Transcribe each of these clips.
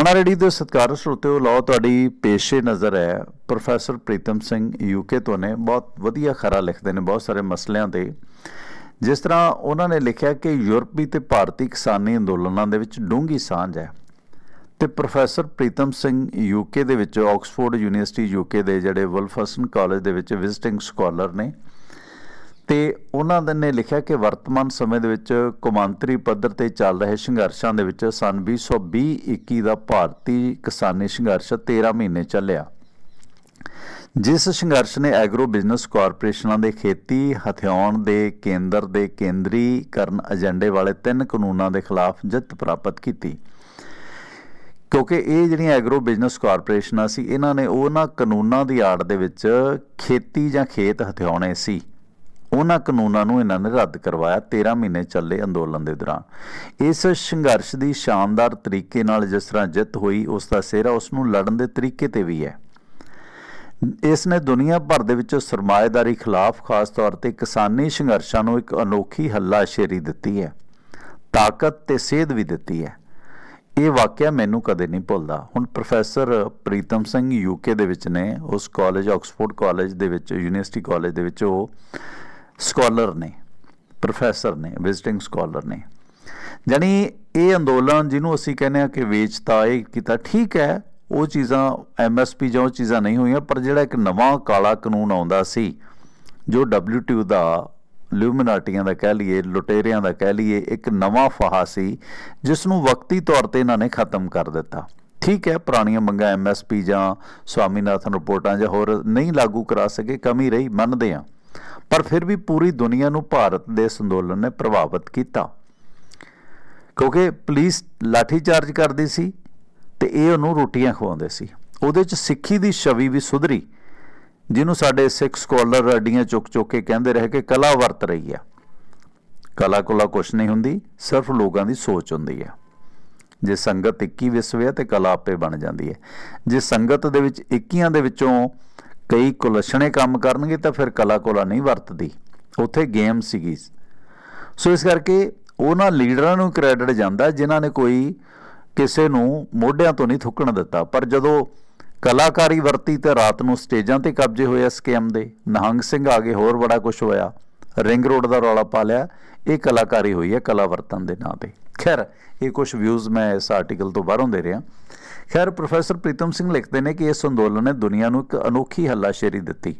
Rana ready ਦੇ ਸਤਿਕਾਰ ਸਰੋਤਿਓ, ਲਓ ਤੁਹਾਡੀ ਪੇਸ਼ੇ ਨਜ਼ਰ ਹੈ। ਪ੍ਰੋਫੈਸਰ ਪ੍ਰੀਤਮ ਸਿੰਘ ਯੂਕੇ ਤੋਂ ਨੇ, ਬਹੁਤ ਵਧੀਆ ਖਰਾ ਲਿਖਦੇ ਨੇ, ਬਹੁਤ ਸਾਰੇ ਮਸਲਿਆਂ ਤੇ। ਜਿਸ ਤਰ੍ਹਾਂ ਉਹਨਾਂ ਨੇ ਲਿਖਿਆ ਕਿ ਯੂਰਪੀ ਤੇ ਭਾਰਤੀ ਕਿਸਾਨੀ ਅੰਦੋਲਨਾਂ ਦੇ ਵਿੱਚ ਡੂੰਘੀ ਸਾਂਝ ਹੈ। ਤੇ ਪ੍ਰੋਫੈਸਰ ਪ੍ਰੀਤਮ ਸਿੰਘ ਯੂਕੇ ਦੇ ਵਿੱਚ, ਆਕਸਫੋਰਡ ਯੂਨੀਵਰਸਿਟੀ ਯੂਕੇ ਦੇ ਜਿਹੜੇ ਵੁਲਫਸਨ ਕਾਲਜ ਦੇ ਵਿੱਚ ਵਿਜ਼ਿਟਿੰਗ ਸਕਾਲਰ ਨੇ ਤੇ ਉਹਨਾਂ ਨੇ ਲਿਖਿਆ ਕਿ ਵਰਤਮਾਨ ਸਮੇਂ ਦੇ ਵਿੱਚ ਕੌਮਾਂਤਰੀ ਪੱਧਰ ਤੇ ਚੱਲ ਰਹੇ ਸੰਘਰਸ਼ਾਂ ਦੇ ਵਿੱਚ ਸਨ 2020-21 ਦਾ ਭਾਰਤੀ ਕਿਸਾਨੀ ਸੰਘਰਸ਼ 13 ਮਹੀਨੇ ਚੱਲਿਆ। ਜਿਸ ਸੰਘਰਸ਼ ਨੇ ਐਗਰੋ ਬਿਜ਼ਨਸ ਕਾਰਪੋਰੇਸ਼ਨਾਂ ਦੇ ਖੇਤੀ, ਹਥਿਆਉਣ ਦੇ ਕੇਂਦਰ ਦੇ ਕੇਂਦਰੀਕਰਨ ਏਜੰਡੇ ਵਾਲੇ ਤਿੰਨ ਕਾਨੂੰਨਾਂ ਦੇ ਖਿਲਾਫ ਜਿੱਤ ਪ੍ਰਾਪਤ ਕੀਤੀ। ਕਿਉਂਕਿ ਇਹ ਜਿਹੜੀਆਂ ਐਗਰੋ ਬਿਜ਼ਨਸ ਕਾਰਪੋਰੇਸ਼ਨਾਂ ਸੀ, ਇਹਨਾਂ ਨੇ ਉਹਨਾਂ ਕਾਨੂੰਨਾਂ ਦੀ ਆੜ ਦੇ ਵਿੱਚ ਖੇਤੀ ਜਾਂ ਖੇਤ ਹਥਿਆਉਣੇ ਸੀ। ਉਹਨਾਂ ਕਾਨੂੰਨਾਂ ਨੂੰ ਇਹਨਾਂ ਨੇ ਰੱਦ ਕਰਵਾਇਆ 13 ਮਹੀਨੇ ਚੱਲੇ ਅੰਦੋਲਨ ਦੇ ਦੌਰਾਨ। ਇਸ ਸੰਘਰਸ਼ ਦੀ ਸ਼ਾਨਦਾਰ ਤਰੀਕੇ ਨਾਲ ਜਿਸ ਤਰ੍ਹਾਂ ਜਿੱਤ ਹੋਈ, ਉਸ ਦਾ ਸਿਹਰਾ ਉਸ ਨੂੰ ਲੜਨ ਦੇ ਤਰੀਕੇ ਤੇ ਵੀ ਹੈ। ਇਸ ਨੇ ਦੁਨੀਆ ਭਰ ਦੇ ਵਿੱਚ ਸਰਮਾਏਦਾਰੀ ਖਿਲਾਫ ਖਾਸ ਤੌਰ ਤੇ ਕਿਸਾਨੀ ਸੰਘਰਸ਼ਾਂ ਨੂੰ ਇੱਕ ਅਨੋਖੀ ਹੱਲਾਸ਼ੇਰੀ ਦਿੱਤੀ ਹੈ। ਤਾਕਤ ਤੇ ਸੇਧ ਵੀ ਦਿੱਤੀ ਹੈ। ਇਹ ਵਾਕਿਆ ਮੈਨੂੰ ਕਦੇ ਨਹੀਂ ਭੁੱਲਦਾ। ਹੁਣ ਪ੍ਰੋਫੈਸਰ ਪ੍ਰੀਤਮ ਸਿੰਘ ਯੂਕੇ ਦੇ ਵਿੱਚ ਨੇ, ਉਸ ਕਾਲਜ, ਆਕਸਫੋਰਡ ਕਾਲਜ ਦੇ ਵਿੱਚ, ਯੂਨੀਵਰਸਿਟੀ ਕਾਲਜ ਦੇ ਵਿੱਚ ਉਹ ਸਕਾਲਰ ਨੇ, ਪ੍ਰੋਫੈਸਰ ਨੇ ਵਿਜ਼ਿਟਿੰਗ ਸਕਾਲਰ ਨੇ। ਜਾਨੀ ਇਹ ਅੰਦੋਲਨ ਜਿਹਨੂੰ ਅਸੀਂ ਕਹਿੰਦੇ ਆ ਕਿ ਵੇਚਤਾ, ਇਹ ਕੀਤਾ, ਠੀਕ ਹੈ, ਉਹ ਚੀਜ਼ਾਂ ਐਮਐਸਪੀ ਜਾਂ ਉਹ ਚੀਜ਼ਾਂ ਨਹੀਂ ਹੋਈਆਂ, ਪਰ ਜਿਹੜਾ ਇੱਕ ਨਵਾਂ ਕਾਲਾ ਕਾਨੂੰਨ ਆਉਂਦਾ ਸੀ, ਜੋ WTO ਦਾ ਲਿਊਮਿਨਾਟੀਆਂ ਦਾ ਕਹਿ ਲਈਏ ਲੁਟੇਰਿਆਂ ਦਾ ਕਹਿ ਲਈਏ, ਇੱਕ ਨਵਾਂ ਫਾਹਾ ਸੀ ਜਿਸ ਨੂੰ ਵਕਤੀ ਤੌਰ ਤੇ ਇਹਨਾਂ ਨੇ ਖਤਮ ਕਰ ਦਿੱਤਾ। ਠੀਕ ਹੈ, ਪੁਰਾਣੀਆਂ ਮੰਗਾਂ ਐਮਐਸਪੀ ਜਾਂ ਸਵਾਮੀਨਾਥਨ ਰਿਪੋਰਟਾਂ ਜਾਂ ਹੋਰ ਨਹੀਂ ਲਾਗੂ ਕਰਾ ਸਕੇ, ਕਮੀ ਰਹੀ, ਮੰਨਦੇ ਆ ਪਰ ਫਿਰ ਵੀ ਪੂਰੀ ਦੁਨੀਆ ਨੂੰ ਭਾਰਤ ਦੇ ਇਸ ਅੰਦੋਲਨ ਨੇ ਪ੍ਰਭਾਵਿਤ ਕੀਤਾ। ਕਿਉਂਕਿ ਪੁਲਿਸ ਲਾਠੀ ਚਾਰਜ ਕਰਦੀ ਸੀ ਤੇ ਇਹ ਉਹਨੂੰ ਰੋਟੀਆਂ ਖਵਾਉਂਦੇ ਸੀ। ਉਹਦੇ ਚ ਸਿੱਖੀ ਦੀ ਛਵੀ ਵੀ ਸੁਧਰੀ, ਜਿਹਨੂੰ ਸਾਡੇ ਸਿੱਖ ਸਕਾਲਰ ਅੱਡੀਆਂ ਚੁੱਕ ਚੁੱਕ ਕੇ ਕਹਿੰਦੇ ਰਹੇ ਕਿ ਕਲਾ ਵਰਤ ਰਹੀ ਹੈ ਕਲਾ ਕੋਲਾ ਕੁਛ ਨਹੀਂ ਹੁੰਦੀ, ਸਿਰਫ ਲੋਕਾਂ ਦੀ ਸੋਚ ਹੁੰਦੀ ਹੈ ਜੇ ਸੰਗਤ 21 ਵਿਸਵੇ ਹੈ ਤੇ ਕਲਾ ਆਪੇ ਬਣ ਜਾਂਦੀ ਹੈ ਜੇ ਸੰਗਤ ਦੇ ਵਿੱਚ 21 ਦੇ ਵਿੱਚੋਂ ਕਈ ਕੁਲਛਣੇ ਕੰਮ ਕਰਨਗੇ ਤਾਂ ਫਿਰ ਕਲਾ ਕੋਲਾ ਨਹੀਂ ਵਰਤਦੀ। ਉੱਥੇ ਗੇਮ ਸੀਗੀ। ਸੋ ਇਸ ਕਰਕੇ ਉਹਨਾਂ ਲੀਡਰਾਂ ਨੂੰ ਕ੍ਰੈਡਿਟ ਜਾਂਦਾ ਜਿਨ੍ਹਾਂ ਨੇ ਕੋਈ ਕਿਸੇ ਨੂੰ ਮੋਢਿਆਂ ਤੋਂ ਨਹੀਂ ਥੁੱਕਣ ਦਿੱਤਾ। ਪਰ ਜਦੋਂ ਕਲਾਕਾਰੀ ਵਰਤੀ ਤੇ ਰਾਤ ਨੂੰ ਸਟੇਜਾਂ ਤੇ ਕਬਜ਼ੇ ਹੋਏ ਸਕੈਮ ਦੇ। ਨਹੰਗ ਸਿੰਘ ਆ ਗਏ ਹੋਰ ਬੜਾ ਕੁਝ ਹੋਇਆ। ਰਿੰਗ ਰੋਡ ਦਾ ਰੌਲਾ ਪਾ ਲਿਆ। ਇਹ ਕਲਾਕਾਰੀ ਹੋਈ ਹੈ ਕਲਾ ਵਰਤਨ ਦੇ ਨਾਂ ਤੇ। ਖੈਰ, ਇਹ ਕੁਝ ਵਿਊਜ਼ ਮੈਂ ਇਸ ਆਰਟੀਕਲ ਤੋਂ ਬਾਹਰੋਂ ਦੇ ਰਿਹਾ। ਖੈਰ, ਪ੍ਰੋਫੈਸਰ ਪ੍ਰੀਤਮ ਸਿੰਘ ਲਿਖਦੇ ਨੇ ਕਿ ਇਸ ਅੰਦੋਲਨ ਨੇ ਦੁਨੀਆ ਨੂੰ ਇੱਕ ਅਨੋਖੀ ਹੱਲਾਸ਼ੇਰੀ ਦਿੱਤੀ।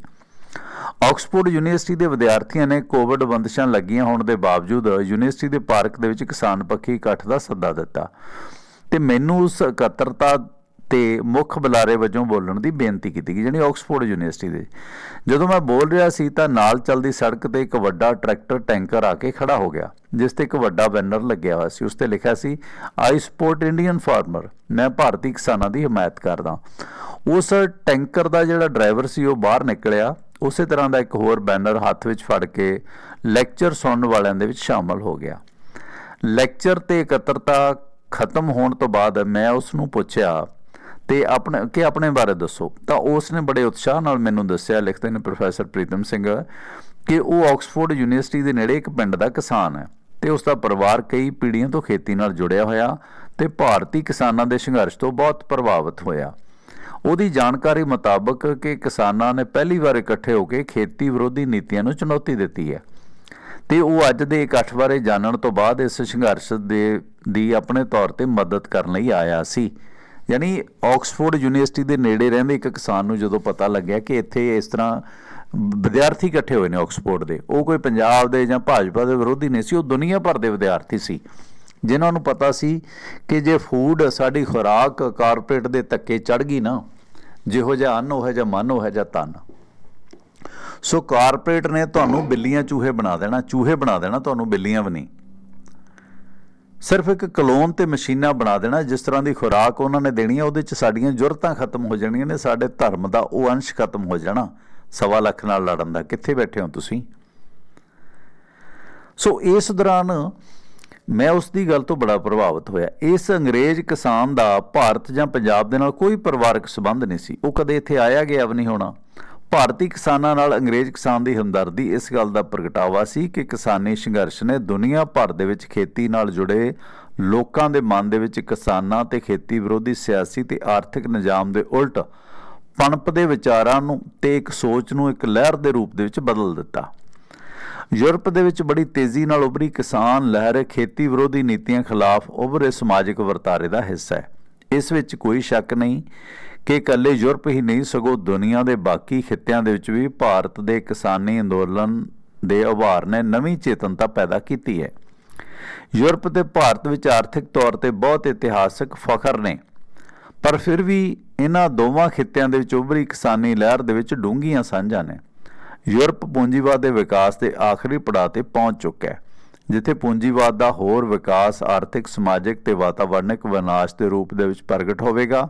ਆਕਸਫੋਰਡ ਯੂਨੀਵਰਸਿਟੀ ਦੇ ਵਿਦਿਆਰਥੀਆਂ ਨੇ ਕੋਵਿਡ ਬੰਦਸ਼ਾਂ ਲੱਗੀਆਂ ਹੋਣ ਦੇ ਬਾਵਜੂਦ ਯੂਨੀਵਰਸਿਟੀ ਦੇ ਪਾਰਕ ਦੇ ਵਿੱਚ ਕਿਸਾਨ ਪੱਖੀ ਇਕੱਠ ਦਾ ਸੱਦਾ ਦਿੱਤਾ। ਤੇ ਮੈਨੂੰ ਉਸ ਇਕੱਤਰਤਾ ਤੇ ਮੁੱਖ ਬੁਲਾਰੇ ਵਜੋਂ ਬੋਲਣ ਦੀ ਬੇਨਤੀ ਕੀਤੀ ਗਈ ਜਿਹੜੀ ਆਕਸਫੋਰਡ ਯੂਨੀਵਰਸਿਟੀ ਦੇ। ਜਦੋਂ ਮੈਂ ਬੋਲ ਰਿਹਾ ਸੀ ਤਾਂ ਨਾਲ ਚੱਲਦੀ ਸੜਕ ਤੇ ਇੱਕ ਵੱਡਾ ਟਰੈਕਟਰ ਟੈਂਕਰ ਆ ਕੇ ਖੜਾ ਹੋ ਗਿਆ, ਜਿਸ ਤੇ ਇੱਕ ਵੱਡਾ ਬੈਨਰ ਲੱਗਿਆ ਹੋਇਆ ਸੀ। ਉਸ ਤੇ ਲਿਖਿਆ ਸੀ ਆਈ ਸਪੋਰਟ ਇੰਡੀਅਨ ਫਾਰਮਰ ਮੈਂ ਭਾਰਤੀ ਕਿਸਾਨਾਂ ਦੀ ਹਮਾਇਤ ਕਰਦਾ ਉਸ ਟੈਂਕਰ ਦਾ ਜਿਹੜਾ ਡਰਾਈਵਰ ਸੀ, ਉਹ ਬਾਹਰ ਨਿਕਲਿਆ। ਉਸੇ ਤਰ੍ਹਾਂ ਦਾ ਇੱਕ ਹੋਰ ਬੈਨਰ ਹੱਥ ਵਿੱਚ ਫੜ ਕੇ ਲੈਕਚਰ ਸੁਣਨ ਵਾਲਿਆਂ ਦੇ ਵਿੱਚ ਸ਼ਾਮਲ ਹੋ ਗਿਆ। ਲੈਕਚਰ ਤੇ ਇਕੱਤਰਤਾ ਖਤਮ ਹੋਣ ਤੋਂ ਬਾਅਦ ਮੈਂ ਉਸ ਨੂੰ ਪੁੱਛਿਆ ਤੇ ਆਪਣੇ, ਕਿ ਆਪਣੇ ਬਾਰੇ ਦੱਸੋ। ਤਾਂ ਉਸ ਨੇ ਬੜੇ ਉਤਸ਼ਾਹ ਨਾਲ ਮੈਨੂੰ ਦੱਸਿਆ, ਲਿਖਦੇ ਨੇ ਪ੍ਰੋਫੈਸਰ ਪ੍ਰੀਤਮ ਸਿੰਘ, ਕਿ ਉਹ ਆਕਸਫੋਰਡ ਯੂਨੀਵਰਸਿਟੀ ਦੇ ਨੇੜੇ ਇੱਕ ਪਿੰਡ ਦਾ ਕਿਸਾਨ ਹੈ ਤੇ ਉਸ ਦਾ ਪਰਿਵਾਰ ਕਈ ਪੀੜ੍ਹੀਆਂ ਤੋਂ ਖੇਤੀ ਨਾਲ ਜੁੜਿਆ ਹੋਇਆ ਤੇ ਭਾਰਤੀ ਕਿਸਾਨਾਂ ਦੇ ਸੰਘਰਸ਼ ਤੋਂ ਬਹੁਤ ਪ੍ਰਭਾਵਿਤ ਹੋਇਆ। ਉਹਦੀ ਜਾਣਕਾਰੀ ਮੁਤਾਬਕ ਕਿ ਕਿਸਾਨਾਂ ਨੇ ਪਹਿਲੀ ਵਾਰ ਇਕੱਠੇ ਹੋ ਕੇ ਖੇਤੀ ਵਿਰੋਧੀ ਨੀਤੀਆਂ ਨੂੰ ਚੁਣੌਤੀ ਦਿੱਤੀ ਹੈ। ਤੇ ਉਹ ਅੱਜ ਦੇ ਇਕੱਠ ਬਾਰੇ ਜਾਣਨ ਤੋਂ ਬਾਅਦ ਇਸ ਸੰਘਰਸ਼ ਦੇ, ਦੀ ਆਪਣੇ ਤੌਰ ਤੇ ਮਦਦ ਕਰਨ ਲਈ ਆਇਆ ਸੀ। ਯਾਨੀ ਆਕਸਫੋਰਡ ਯੂਨੀਵਰਸਿਟੀ ਦੇ ਨੇੜੇ ਰਹਿੰਦੇ ਇੱਕ ਕਿਸਾਨ ਨੂੰ ਜਦੋਂ ਪਤਾ ਲੱਗਿਆ ਕਿ ਇੱਥੇ ਇਸ ਤਰ੍ਹਾਂ ਵਿਦਿਆਰਥੀ ਇਕੱਠੇ ਹੋਏ ਨੇ ਆਕਸਫੋਰਡ ਦੇ, ਉਹ ਕੋਈ ਪੰਜਾਬ ਦੇ ਜਾਂ ਭਾਜਪਾ ਦੇ ਵਿਰੋਧੀ ਨਹੀਂ ਸੀ, ਉਹ ਦੁਨੀਆ ਭਰ ਦੇ ਵਿਦਿਆਰਥੀ ਸੀ। ਜਿਨ੍ਹਾਂ ਨੂੰ ਪਤਾ ਸੀ ਕਿ ਜੇ ਫੂਡ ਸਾਡੀ ਖੁਰਾਕ ਕਾਰਪੋਰੇਟ ਦੇ ਧੱਕੇ ਚੜ ਗਈ ਨਾ, ਜਿਹੋ ਜਿਹਾ ਅੰਨ, ਉਹ ਜਾਂ ਮਨ, ਉਹ ਹੈ ਜਾਂ ਤਨ। ਸੋ ਕਾਰਪੋਰੇਟ ਨੇ ਤੁਹਾਨੂੰ ਬਿੱਲੀਆਂ ਚੂਹੇ ਬਣਾ ਦੇਣਾ, ਚੂਹੇ ਬਣਾ ਦੇਣਾ, ਤੁਹਾਨੂੰ ਬਿੱਲੀਆਂ ਵੀ ਨਹੀਂ। ਸਿਰਫ ਇੱਕ ਕਲੋਨ ਤੇ ਮਸ਼ੀਨਾਂ ਬਣਾ ਦੇਣਾ, ਜਿਸ ਤਰ੍ਹਾਂ ਦੀ ਖੁਰਾਕ ਉਹਨਾਂ ਨੇ ਦੇਣੀ ਹੈ ਉਹਦੇ 'ਚ ਸਾਡੀਆਂ ਜ਼ਰੂਰਤਾਂ ਖਤਮ ਹੋ ਜਾਣੀਆਂ ਨੇ, ਸਾਡੇ ਧਰਮ ਦਾ ਉਹ ਅੰਸ਼ ਖਤਮ ਹੋ ਜਾਣਾ। ਸਵਾ ਲੱਖ ਨਾਲ ਲੜਨ ਦਾ। ਕਿੱਥੇ ਬੈਠੇ ਹੋ ਤੁਸੀਂ? ਸੋ ਇਸ ਦੌਰਾਨ ਮੈਂ ਉਸ ਦੀ ਗੱਲ ਤੋਂ ਬੜਾ ਪ੍ਰਭਾਵਿਤ ਹੋਇਆ। ਇਸ ਅੰਗਰੇਜ਼ ਕਿਸਾਨ ਦਾ ਭਾਰਤ ਜਾਂ ਪੰਜਾਬ ਦੇ ਨਾਲ ਕੋਈ ਪਰਿਵਾਰਕ ਸੰਬੰਧ ਨਹੀਂ ਸੀ। ਉਹ ਕਦੇ ਇੱਥੇ ਆਇਆ ਗਿਆ ਵੀ ਨਹੀਂ ਹੋਣਾ। ਭਾਰਤੀ ਕਿਸਾਨਾਂ ਨਾਲ ਅੰਗਰੇਜ਼ ਕਿਸਾਨ ਦੀ ਹਮਦਰਦੀ ਇਸ ਗੱਲ ਦਾ ਪ੍ਰਗਟਾਵਾ ਸੀ ਕਿ ਕਿਸਾਨੀ ਸੰਘਰਸ਼ ਨੇ ਦੁਨੀਆ ਭਰ ਦੇ ਵਿੱਚ ਖੇਤੀ ਨਾਲ ਜੁੜੇ ਲੋਕਾਂ ਦੇ ਮਨ ਦੇ ਵਿੱਚ ਕਿਸਾਨਾਂ ਤੇ ਖੇਤੀ ਵਿਰੋਧੀ ਸਿਆਸੀ ਤੇ ਆਰਥਿਕ ਨਿਜ਼ਾਮ ਦੇ ਉਲਟ ਪਣਪਦੇ ਵਿਚਾਰਾਂ ਨੂੰ ਤੇ ਇੱਕ ਸੋਚ ਨੂੰ ਇੱਕ ਲਹਿਰ ਦੇ ਰੂਪ ਦੇ ਵਿੱਚ ਬਦਲ ਦਿੱਤਾ। ਯੂਰਪ ਦੇ ਵਿੱਚ ਬੜੀ ਤੇਜ਼ੀ ਨਾਲ ਉਭਰੀ ਕਿਸਾਨ ਲਹਿਰ ਖੇਤੀ ਵਿਰੋਧੀ ਨੀਤੀਆਂ ਖਿਲਾਫ ਉਭਰੇ ਸਮਾਜਿਕ ਵਰਤਾਰੇ ਦਾ ਹਿੱਸਾ ਹੈ। ਇਸ ਵਿੱਚ ਕੋਈ ਸ਼ੱਕ ਨਹੀਂ ਕਿ ਇਕੱਲੇ ਯੂਰਪ ਹੀ ਨਹੀਂ, ਸਗੋਂ ਦੁਨੀਆ ਦੇ ਬਾਕੀ ਖਿੱਤਿਆਂ ਦੇ ਵਿੱਚ ਵੀ ਭਾਰਤ ਦੇ ਕਿਸਾਨੀ ਅੰਦੋਲਨ ਦੇ ਉਭਾਰ ਨੇ ਨਵੀਂ ਚੇਤਨਤਾ ਪੈਦਾ ਕੀਤੀ ਹੈ। ਯੂਰਪ ਤੇ ਭਾਰਤ ਵਿੱਚ ਆਰਥਿਕ ਤੌਰ ਤੇ ਬਹੁਤ ਇਤਿਹਾਸਕ ਫਖਰ ਨੇ, ਪਰ ਫਿਰ ਵੀ ਇਹਨਾਂ ਦੋਵਾਂ ਖਿੱਤਿਆਂ ਦੇ ਵਿੱਚ ਉਭਰੀ ਕਿਸਾਨੀ ਲਹਿਰ ਦੇ ਵਿੱਚ ਡੂੰਘੀਆਂ ਸਾਂਝਾਂ ਨੇ। ਯੂਰਪ ਪੂੰਜੀਵਾਦ ਦੇ ਵਿਕਾਸ ਦੇ ਆਖਰੀ ਪੜਾਅ ਤੇ ਪਹੁੰਚ ਚੁੱਕਾ ਹੈ, ਜਿੱਥੇ ਪੂੰਜੀਵਾਦ ਦਾ ਹੋਰ ਵਿਕਾਸ ਆਰਥਿਕ, ਸਮਾਜਿਕ ਤੇ ਵਾਤਾਵਰਣਿਕ ਵਿਨਾਸ਼ ਦੇ ਰੂਪ ਦੇ ਵਿੱਚ ਪ੍ਰਗਟ ਹੋਵੇਗਾ।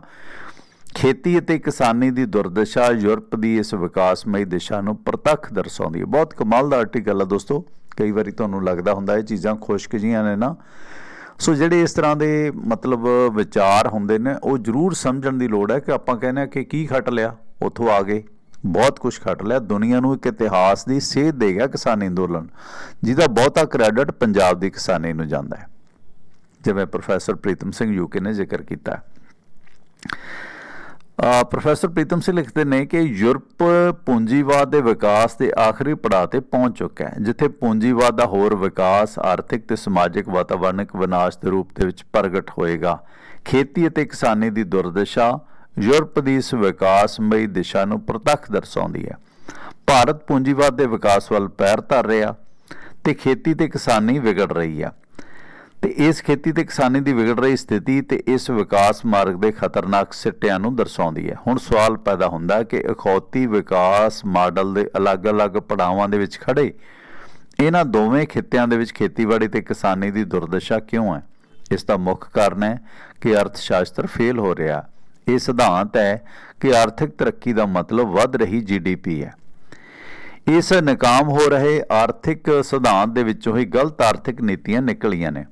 ਖੇਤੀ ਅਤੇ ਕਿਸਾਨੀ ਦੀ ਦੁਰਦਸ਼ਾ ਯੂਰਪ ਦੀ ਇਸ ਵਿਕਾਸਮਈ ਦਿਸ਼ਾ ਨੂੰ ਪ੍ਰਤੱਖ ਦਰਸਾਉਂਦੀ ਹੈ। ਬਹੁਤ ਕਮਾਲ ਦਾ ਆਰਟੀਕਲ ਹੈ ਦੋਸਤੋ। ਕਈ ਵਾਰੀ ਤੁਹਾਨੂੰ ਲੱਗਦਾ ਹੁੰਦਾ ਇਹ ਚੀਜ਼ਾਂ ਖੁਸ਼ਕ ਜੀਆਂ ਨੇ ਨਾ। ਸੋ ਜਿਹੜੇ ਇਸ ਤਰ੍ਹਾਂ ਦੇ ਮਤਲਬ ਵਿਚਾਰ ਹੁੰਦੇ ਨੇ, ਉਹ ਜ਼ਰੂਰ ਸਮਝਣ ਦੀ ਲੋੜ ਹੈ ਕਿ ਆਪਾਂ ਕਹਿੰਦੇ ਆ ਕਿ ਕੀ ਖੱਟ ਲਿਆ, ਉੱਥੋਂ ਆ ਗਏ। ਬਹੁਤ ਕੁਝ ਖੱਟ ਲਿਆ। ਦੁਨੀਆ ਨੂੰ ਇੱਕ ਇਤਿਹਾਸ ਦੀ ਸੇਧ ਦੇਗਾ ਕਿਸਾਨੀ ਅੰਦੋਲਨ, ਜਿਹਦਾ ਬਹੁਤਾ ਕ੍ਰੈਡਿਟ ਪੰਜਾਬ ਦੀ ਕਿਸਾਨੀ ਨੂੰ ਜਾਂਦਾ ਹੈ। ਜਿਵੇਂ ਪ੍ਰੋਫੈਸਰ ਪ੍ਰੀਤਮ ਸਿੰਘ ਯੂਕੇ ਨੇ ਜ਼ਿਕਰ ਕੀਤਾ ਪ੍ਰੋਫੈਸਰ ਪ੍ਰੀਤਮ ਸਿੰਘ ਲਿਖਦੇ ਨੇ ਕਿ ਯੂਰਪ ਪੂੰਜੀਵਾਦ ਦੇ ਵਿਕਾਸ ਦੇ ਆਖਰੀ ਪੜਾਅ ਤੇ ਪਹੁੰਚ ਚੁੱਕਾ ਹੈ, ਜਿੱਥੇ ਪੂੰਜੀਵਾਦ ਦਾ ਹੋਰ ਵਿਕਾਸ ਆਰਥਿਕ ਤੇ ਸਮਾਜਿਕ ਵਾਤਾਵਰਣਿਕ ਵਿਨਾਸ਼ ਦੇ ਰੂਪ ਦੇ ਵਿੱਚ ਪ੍ਰਗਟ ਹੋਏਗਾ। ਖੇਤੀ ਅਤੇ ਕਿਸਾਨੀ ਦੀ ਦੁਰਦਸ਼ਾ ਯੂਰਪ ਦੀ ਇਸ ਵਿਕਾਸਮਈ ਦਿਸ਼ਾ ਨੂੰ ਪ੍ਰਤੱਖ ਦਰਸਾਉਂਦੀ ਹੈ। ਭਾਰਤ ਪੂੰਜੀਵਾਦ ਦੇ ਵਿਕਾਸ ਵੱਲ ਪੈਰ ਧਰ ਰਿਹਾ ਤੇ ਖੇਤੀ ਤੇ ਕਿਸਾਨੀ ਵਿਗੜ ਰਹੀ ਆ ਤੇ ਇਸ ਖੇਤੀ ਤੇ ਕਿਸਾਨੀ ਦੀ ਵਿਗੜ ਰਹੀ ਸਥਿਤੀ ਤੇ ਇਸ ਵਿਕਾਸ ਮਾਰਗ ਦੇ ਖਤਰਨਾਕ ਸਿੱਟਿਆਂ ਨੂੰ ਦਰਸਾਉਂਦੀ ਹੈ। ਹੁਣ ਸਵਾਲ ਪੈਦਾ ਹੁੰਦਾ ਕਿ ਅਖੌਤੀ ਵਿਕਾਸ ਮਾਡਲ ਦੇ ਅਲੱਗ-ਅਲੱਗ ਪੜਾਵਾਂ ਦੇ ਵਿੱਚ ਖੜੇ ਇਹਨਾਂ ਦੋਵੇਂ ਖਿੱਤਿਆਂ ਦੇ ਵਿੱਚ ਖੇਤੀਬਾੜੀ ਤੇ ਕਿਸਾਨੀ ਦੀ ਦੁਰਦਸ਼ਾ ਕਿਉਂ ਹੈ? ਇਸ ਦਾ ਮੁੱਖ ਕਾਰਨ ਹੈ ਕਿ ਅਰਥ ਸ਼ਾਸਤਰ ਫੇਲ ਹੋ ਰਿਹਾ ਇਹ ਸਿਧਾਂਤ ਹੈ ਕਿ ਆਰਥਿਕ ਤਰੱਕੀ ਦਾ ਮਤਲਬ ਵੱਧ ਰਹੀ ਜੀਡੀਪੀ ਹੈ। ਇਸ ਨਾਕਾਮ ਹੋ ਰਹੇ ਆਰਥਿਕ ਸਿਧਾਂਤ ਦੇ ਵਿੱਚੋਂ ਹੀ ਗਲਤ ਆਰਥਿਕ ਨੀਤੀਆਂ ਨਿਕਲੀਆਂ ਨੇ।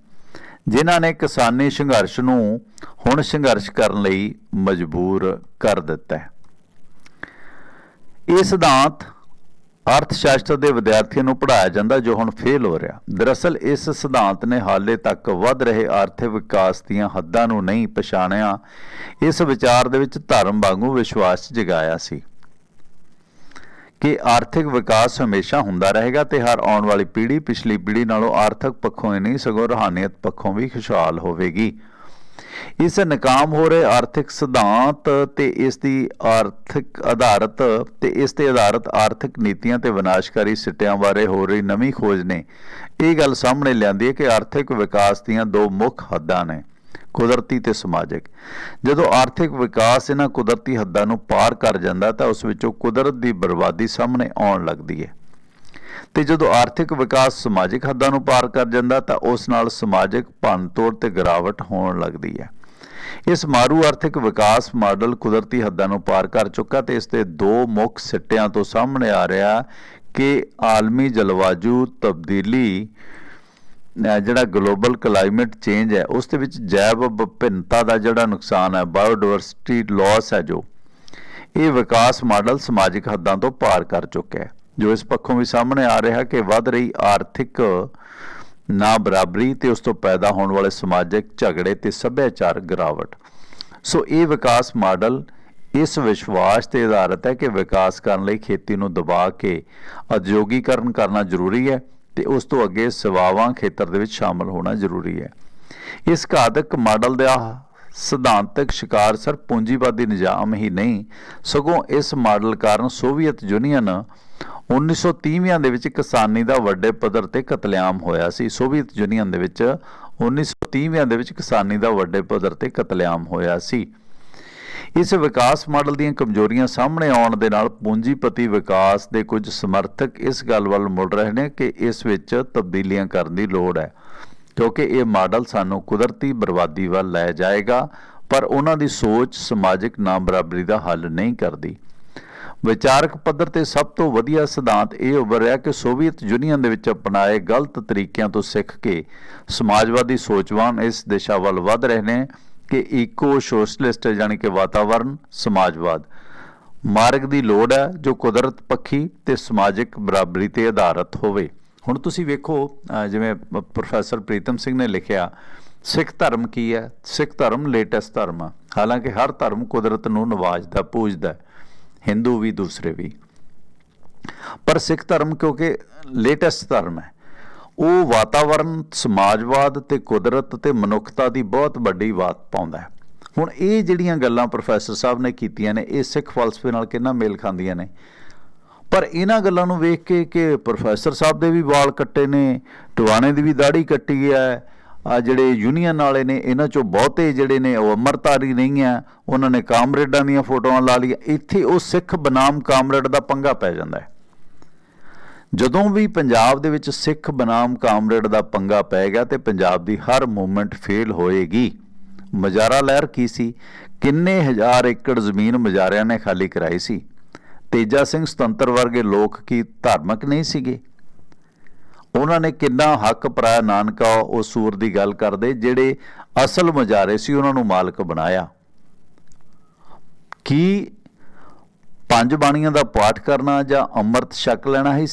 ਜਿਨ੍ਹਾਂ ਨੇ ਕਿਸਾਨੀ ਸੰਘਰਸ਼ ਨੂੰ ਹੁਣ ਸੰਘਰਸ਼ ਕਰਨ ਲਈ ਮਜਬੂਰ ਕਰ ਦਿੱਤਾ ਹੈ। ਇਹ ਸਿਧਾਂਤ ਅਰਥ ਸ਼ਾਸਤਰ ਦੇ ਵਿਦਿਆਰਥੀਆਂ ਨੂੰ ਪੜ੍ਹਾਇਆ ਜਾਂਦਾ ਜੋ ਹੁਣ ਫੇਲ ਹੋ ਰਿਹਾ। ਦਰਅਸਲ ਇਸ ਸਿਧਾਂਤ ਨੇ ਹਾਲੇ ਤੱਕ ਵੱਧ ਰਹੇ ਆਰਥਿਕ ਵਿਕਾਸ ਦੀਆਂ ਹੱਦਾਂ ਨੂੰ ਨਹੀਂ ਪਛਾਣਿਆ। ਇਸ ਵਿਚਾਰ ਦੇ ਵਿੱਚ ਧਰਮ ਵਾਂਗੂ ਵਿਸ਼ਵਾਸ ਜਗਾਇਆ ਸੀ। ਕਿ ਆਰਥਿਕ ਵਿਕਾਸ ਹਮੇਸ਼ਾ ਹੁੰਦਾ ਰਹੇਗਾ ਤੇ ਹਰ ਆਉਣ ਵਾਲੀ ਪੀੜ੍ਹੀ ਪਿਛਲੀ ਪੀੜ੍ਹੀ ਨਾਲੋਂ ਆਰਥਿਕ ਪੱਖੋਂ ਹੀ ਨਹੀਂ, ਸਗੋਂ ਰੂਹਾਨੀਅਤ ਪੱਖੋਂ ਵੀ ਖੁਸ਼ਹਾਲ ਹੋਵੇਗੀ। ਇਸ ਨਕਾਮ ਹੋ ਰਹੇ ਆਰਥਿਕ ਸਿਧਾਂਤ ਤੇ ਇਸ ਦੀ ਆਰਥਿਕ ਆਧਾਰਤ ਤੇ ਇਸ ਤੇ ਆਧਾਰਿਤ ਆਰਥਿਕ ਨੀਤੀਆਂ ਤੇ ਵਿਨਾਸ਼ਕਾਰੀ ਸਿੱਟਿਆਂ ਬਾਰੇ ਹੋ ਰਹੀ ਨਵੀਂ ਖੋਜ ਨੇ। ਇਹ ਗੱਲ ਸਾਹਮਣੇ ਲਿਆਂਦੀ ਹੈ ਕਿ ਆਰਥਿਕ ਵਿਕਾਸ ਦੀਆਂ ਦੋ ਮੁੱਖ ਹੱਦਾਂ ਨੇ। ਕੁਦਰਤੀ ਤੇ ਸਮਾਜਿਕ। ਜਦੋਂ ਆਰਥਿਕ ਵਿਕਾਸ ਇਹਨਾਂ ਕੁਦਰਤੀ ਹੱਦਾਂ ਨੂੰ ਪਾਰ ਕਰ ਜਾਂਦਾ, ਤਾਂ ਉਸ ਵਿੱਚੋਂ ਕੁਦਰਤ ਦੀ ਬਰਬਾਦੀ ਸਾਹਮਣੇ ਆਉਣ ਲੱਗਦੀ ਹੈ। ਤੇ ਜਦੋਂ ਆਰਥਿਕ ਵਿਕਾਸ ਸਮਾਜਿਕ ਹੱਦਾਂ ਨੂੰ ਪਾਰ ਕਰ ਜਾਂਦਾ, ਤਾਂ ਉਸ ਨਾਲ ਸਮਾਜਿਕ ਭੰਨਤੋੜ ਤੇ ਗਿਰਾਵਟ ਹੋਣ ਲੱਗਦੀ ਹੈ। ਇਸ ਮਾਰੂ ਆਰਥਿਕ ਵਿਕਾਸ ਮਾਡਲ ਕੁਦਰਤੀ ਹੱਦਾਂ ਨੂੰ ਪਾਰ ਕਰ ਚੁੱਕਾ ਤੇ ਇਸ ਦੇ ਦੋ ਮੁੱਖ ਸਿੱਟਿਆਂ ਤੋਂ ਸਾਹਮਣੇ ਆ ਰਿਹਾ ਕਿ ਆਲਮੀ ਜਲਵਾਯੂ ਤਬਦੀਲੀ ਜਿਹੜਾ ਗਲੋਬਲ ਕਲਾਈਮੇਟ ਚੇਂਜ ਹੈ, ਉਸ ਦੇ ਵਿੱਚ ਜੈਵ ਵਿਭਿੰਨਤਾ ਦਾ ਜਿਹੜਾ ਨੁਕਸਾਨ ਹੈ ਬਾਇਓਡਾਇਵਰਸਿਟੀ ਲਾਸ ਹੈ ਜੋ, ਇਹ ਵਿਕਾਸ ਮਾਡਲ ਸਮਾਜਿਕ ਹੱਦਾਂ ਤੋਂ ਪਾਰ ਕਰ ਚੁੱਕਿਆ ਹੈ। ਜੋ ਇਸ ਪੱਖੋਂ ਵੀ ਸਾਹਮਣੇ ਆ ਰਿਹਾ ਕਿ ਵੱਧ ਰਹੀ ਆਰਥਿਕ ਨਾ ਬਰਾਬਰੀ ਤੇ ਉਸ ਤੋਂ ਪੈਦਾ ਹੋਣ ਵਾਲੇ ਸਮਾਜਿਕ ਝਗੜੇ ਤੇ ਸੱਭਿਆਚਾਰਕ ਗਿਰਾਵਟ। ਸੋ ਇਹ ਵਿਕਾਸ ਮਾਡਲ ਇਸ ਵਿਸ਼ਵਾਸ ਤੇ ਆਧਾਰਿਤ ਹੈ ਕਿ ਵਿਕਾਸ ਕਰਨ ਲਈ ਖੇਤੀ ਨੂੰ ਦਬਾ ਕੇ ਉਦਯੋਗੀਕਰਨ ਕਰਨਾ ਜ਼ਰੂਰੀ ਹੈ। ਤੇ ਉਸ ਤੋਂ ਅੱਗੇ ਸੇਵਾਵਾਂ ਖੇਤਰ ਦੇ ਵਿੱਚ ਸ਼ਾਮਲ ਹੋਣਾ ਜ਼ਰੂਰੀ ਹੈ। ਇਸ ਘਾਤਕ ਮਾਡਲ ਦਾ ਸਿਧਾਂਤਕ ਸ਼ਿਕਾਰ ਸਿਰਫ ਪੂੰਜੀਵਾਦੀ ਨਿਜ਼ਾਮ ਹੀ ਨਹੀਂ, ਸਗੋਂ ਇਸ ਮਾਡਲ ਕਾਰਨ ਸੋਵੀਅਤ ਯੂਨੀਅਨ 1930ਵਿਆਂ ਦੇ ਵਿੱਚ ਕਿਸਾਨੀ ਦਾ ਵੱਡੇ ਪੱਧਰ ਤੇ ਕਤਲੇਆਮ ਹੋਇਆ ਸੀ। ਸੋਵੀਅਤ ਯੂਨੀਅਨ ਦੇ ਵਿੱਚ 1930ਵਿਆਂ ਦੇ ਵਿੱਚ ਕਿਸਾਨੀ ਦਾ ਵੱਡੇ ਪੱਧਰ ਤੇ ਕਤਲੇਆਮ ਹੋਇਆ ਸੀ। ਇਸ ਵਿਕਾਸ ਮਾਡਲ ਦੀਆਂ ਕਮਜ਼ੋਰੀਆਂ ਸਾਹਮਣੇ ਆਉਣ ਦੇ ਨਾਲ ਪੂੰਜੀਪਤੀ ਵਿਕਾਸ ਦੇ ਕੁਝ ਸਮਰਥਕ ਇਸ ਗੱਲ ਵੱਲ ਮੁੜ ਰਹੇ ਨੇ ਕਿ ਇਸ ਵਿੱਚ ਤਬਦੀਲੀਆਂ ਕਰਨ ਦੀ ਲੋੜ ਹੈ। ਕਿਉਂਕਿ ਇਹ ਮਾਡਲ ਸਾਨੂੰ ਕੁਦਰਤੀ ਬਰਬਾਦੀ ਵੱਲ ਲੈ ਜਾਏਗਾ, ਪਰ ਉਹਨਾਂ ਦੀ ਸੋਚ ਸਮਾਜਿਕ ਨਾ ਬਰਾਬਰੀ ਦਾ ਹੱਲ ਨਹੀਂ ਕਰਦੀ। ਵਿਚਾਰਕ ਪੱਧਰ ਤੇ ਸਭ ਤੋਂ ਵਧੀਆ ਸਿਧਾਂਤ ਇਹ ਉੱਭਰ ਰਿਹਾ ਕਿ ਸੋਵੀਅਤ ਯੂਨੀਅਨ ਦੇ ਵਿੱਚ ਅਪਣਾਏ ਗਲਤ ਤਰੀਕਿਆਂ ਤੋਂ ਸਿੱਖ ਕੇ ਸਮਾਜਵਾਦੀ ਸੋਚਵਾਨ ਇਸ ਦਿਸ਼ਾ ਵੱਲ ਵਧ ਰਹੇ ਨੇ। ਕਿ ਈਕੋ ਸੋਸ਼ਲਿਸਟ ਯਾਨੀ ਕਿ ਵਾਤਾਵਰਣ ਸਮਾਜਵਾਦ। ਮਾਰਗ ਦੀ ਲੋੜ ਹੈ ਜੋ ਕੁਦਰਤ ਪੱਖੀ ਤੇ ਸਮਾਜਿਕ ਬਰਾਬਰੀ ਤੇ ਆਧਾਰਿਤ ਹੋਵੇ। ਹੁਣ ਤੁਸੀਂ ਵੇਖੋ ਜਿਵੇਂ ਪ੍ਰੋਫੈਸਰ ਪ੍ਰੀਤਮ ਸਿੰਘ ਨੇ ਲਿਖਿਆ, ਸਿੱਖ ਧਰਮ ਕੀ ਹੈ? ਸਿੱਖ ਧਰਮ ਲੇਟੈਸਟ ਧਰਮ ਆ। ਹਾਲਾਂਕਿ ਹਰ ਧਰਮ ਕੁਦਰਤ ਨੂੰ ਨਵਾਜਦਾ, ਪੂਜਦਾ ਹਿੰਦੂ ਵੀ, ਦੂਸਰੇ ਵੀ। ਪਰ ਸਿੱਖ ਧਰਮ ਕਿਉਂਕਿ ਲੇਟੈਸਟ ਧਰਮ ਹੈ ਉਹ ਵਾਤਾਵਰਣ ਸਮਾਜਵਾਦ ਤੇ ਕੁਦਰਤ ਤੇ ਮਨੁੱਖਤਾ ਦੀ ਬਹੁਤ ਵੱਡੀ ਬਾਤ ਪਾਉਂਦਾ ਹੈ। ਹੁਣ ਇਹ ਜਿਹੜੀਆਂ ਗੱਲਾਂ ਪ੍ਰੋਫੈਸਰ ਸਾਹਿਬ ਨੇ ਕੀਤੀਆਂ ਨੇ, ਇਹ ਸਿੱਖ ਫਲਸਫੇ ਨਾਲ ਕਿੰਨਾ ਮੇਲ ਖਾਂਦੀਆਂ ਨੇ। ਪਰ ਇਹਨਾਂ ਗੱਲਾਂ ਨੂੰ ਵੇਖ ਕੇ ਕਿ ਪ੍ਰੋਫੈਸਰ ਸਾਹਿਬ ਦੇ ਵੀ ਵਾਲ ਕੱਟੇ ਨੇ, ਟਵਾਣੇ ਦੀ ਵੀ ਦਾੜੀ ਕੱਟੀ ਹੈ, ਆ ਜਿਹੜੇ ਯੂਨੀਅਨ ਵਾਲੇ ਨੇ, ਇਹਨਾਂ ਚੋਂ ਬਹੁਤੇ ਜਿਹੜੇ ਨੇ, ਉਹ ਅਮਰਤਾਰੀ ਨਹੀਂ ਆ ਉਹਨਾਂ ਨੇ ਕਾਮਰੇਡਾਂ ਦੀਆਂ ਫੋਟੋਆਂ ਲਾ ਲਈਆਂ। ਇੱਥੇ ਉਹ ਸਿੱਖ ਬਨਾਮ ਕਾਮਰੇਡ ਦਾ ਪੰਗਾ ਪੈ ਜਾਂਦਾ ਹੈ। ਜਦੋਂ ਵੀ ਪੰਜਾਬ ਦੇ ਵਿੱਚ ਸਿੱਖ ਬਨਾਮ ਕਾਮਰੇਡ ਦਾ ਪੰਗਾ ਪੈ ਗਿਆ ਤੇ ਪੰਜਾਬ ਦੀ ਹਰ ਮੂਵਮੈਂਟ ਫੇਲ ਹੋਏਗੀ, ਮਜਾਰਾ ਲਹਿਰ ਕੀ ਸੀ? ਕਿੰਨੇ ਹਜ਼ਾਰ ਏਕੜ ਜ਼ਮੀਨ ਮਜਾਰਿਆਂ ਨੇ ਖਾਲੀ ਕਰਾਈ ਸੀ? ਤੇਜਾ ਸਿੰਘ ਸੁਤੰਤਰ ਵਰਗੇ ਲੋਕ ਕੀ ਧਾਰਮਿਕ ਨਹੀਂ ਸੀਗੇ? ਉਹਨਾਂ ਨੇ ਕਿੰਨਾ ਹੱਕ ਪਰਾਇਆ ਨਾਨਕਾ ਉਹ ਸੂਰ ਦੀ ਗੱਲ ਕਰਦੇ ਜਿਹੜੇ ਅਸਲ ਮਜਾਰੇ ਸੀ ਉਹਨਾਂ ਨੂੰ ਮਾਲਕ ਬਣਾਇਆ। ਕੀ ਪੰਜ ਬਾਣੀਆਂ ਦਾ ਪਾਠ ਕਰਨਾ ਜਾਂ ਅੰਮ੍ਰਿਤ ਛਕ ਲੈਣਾ ਹੀ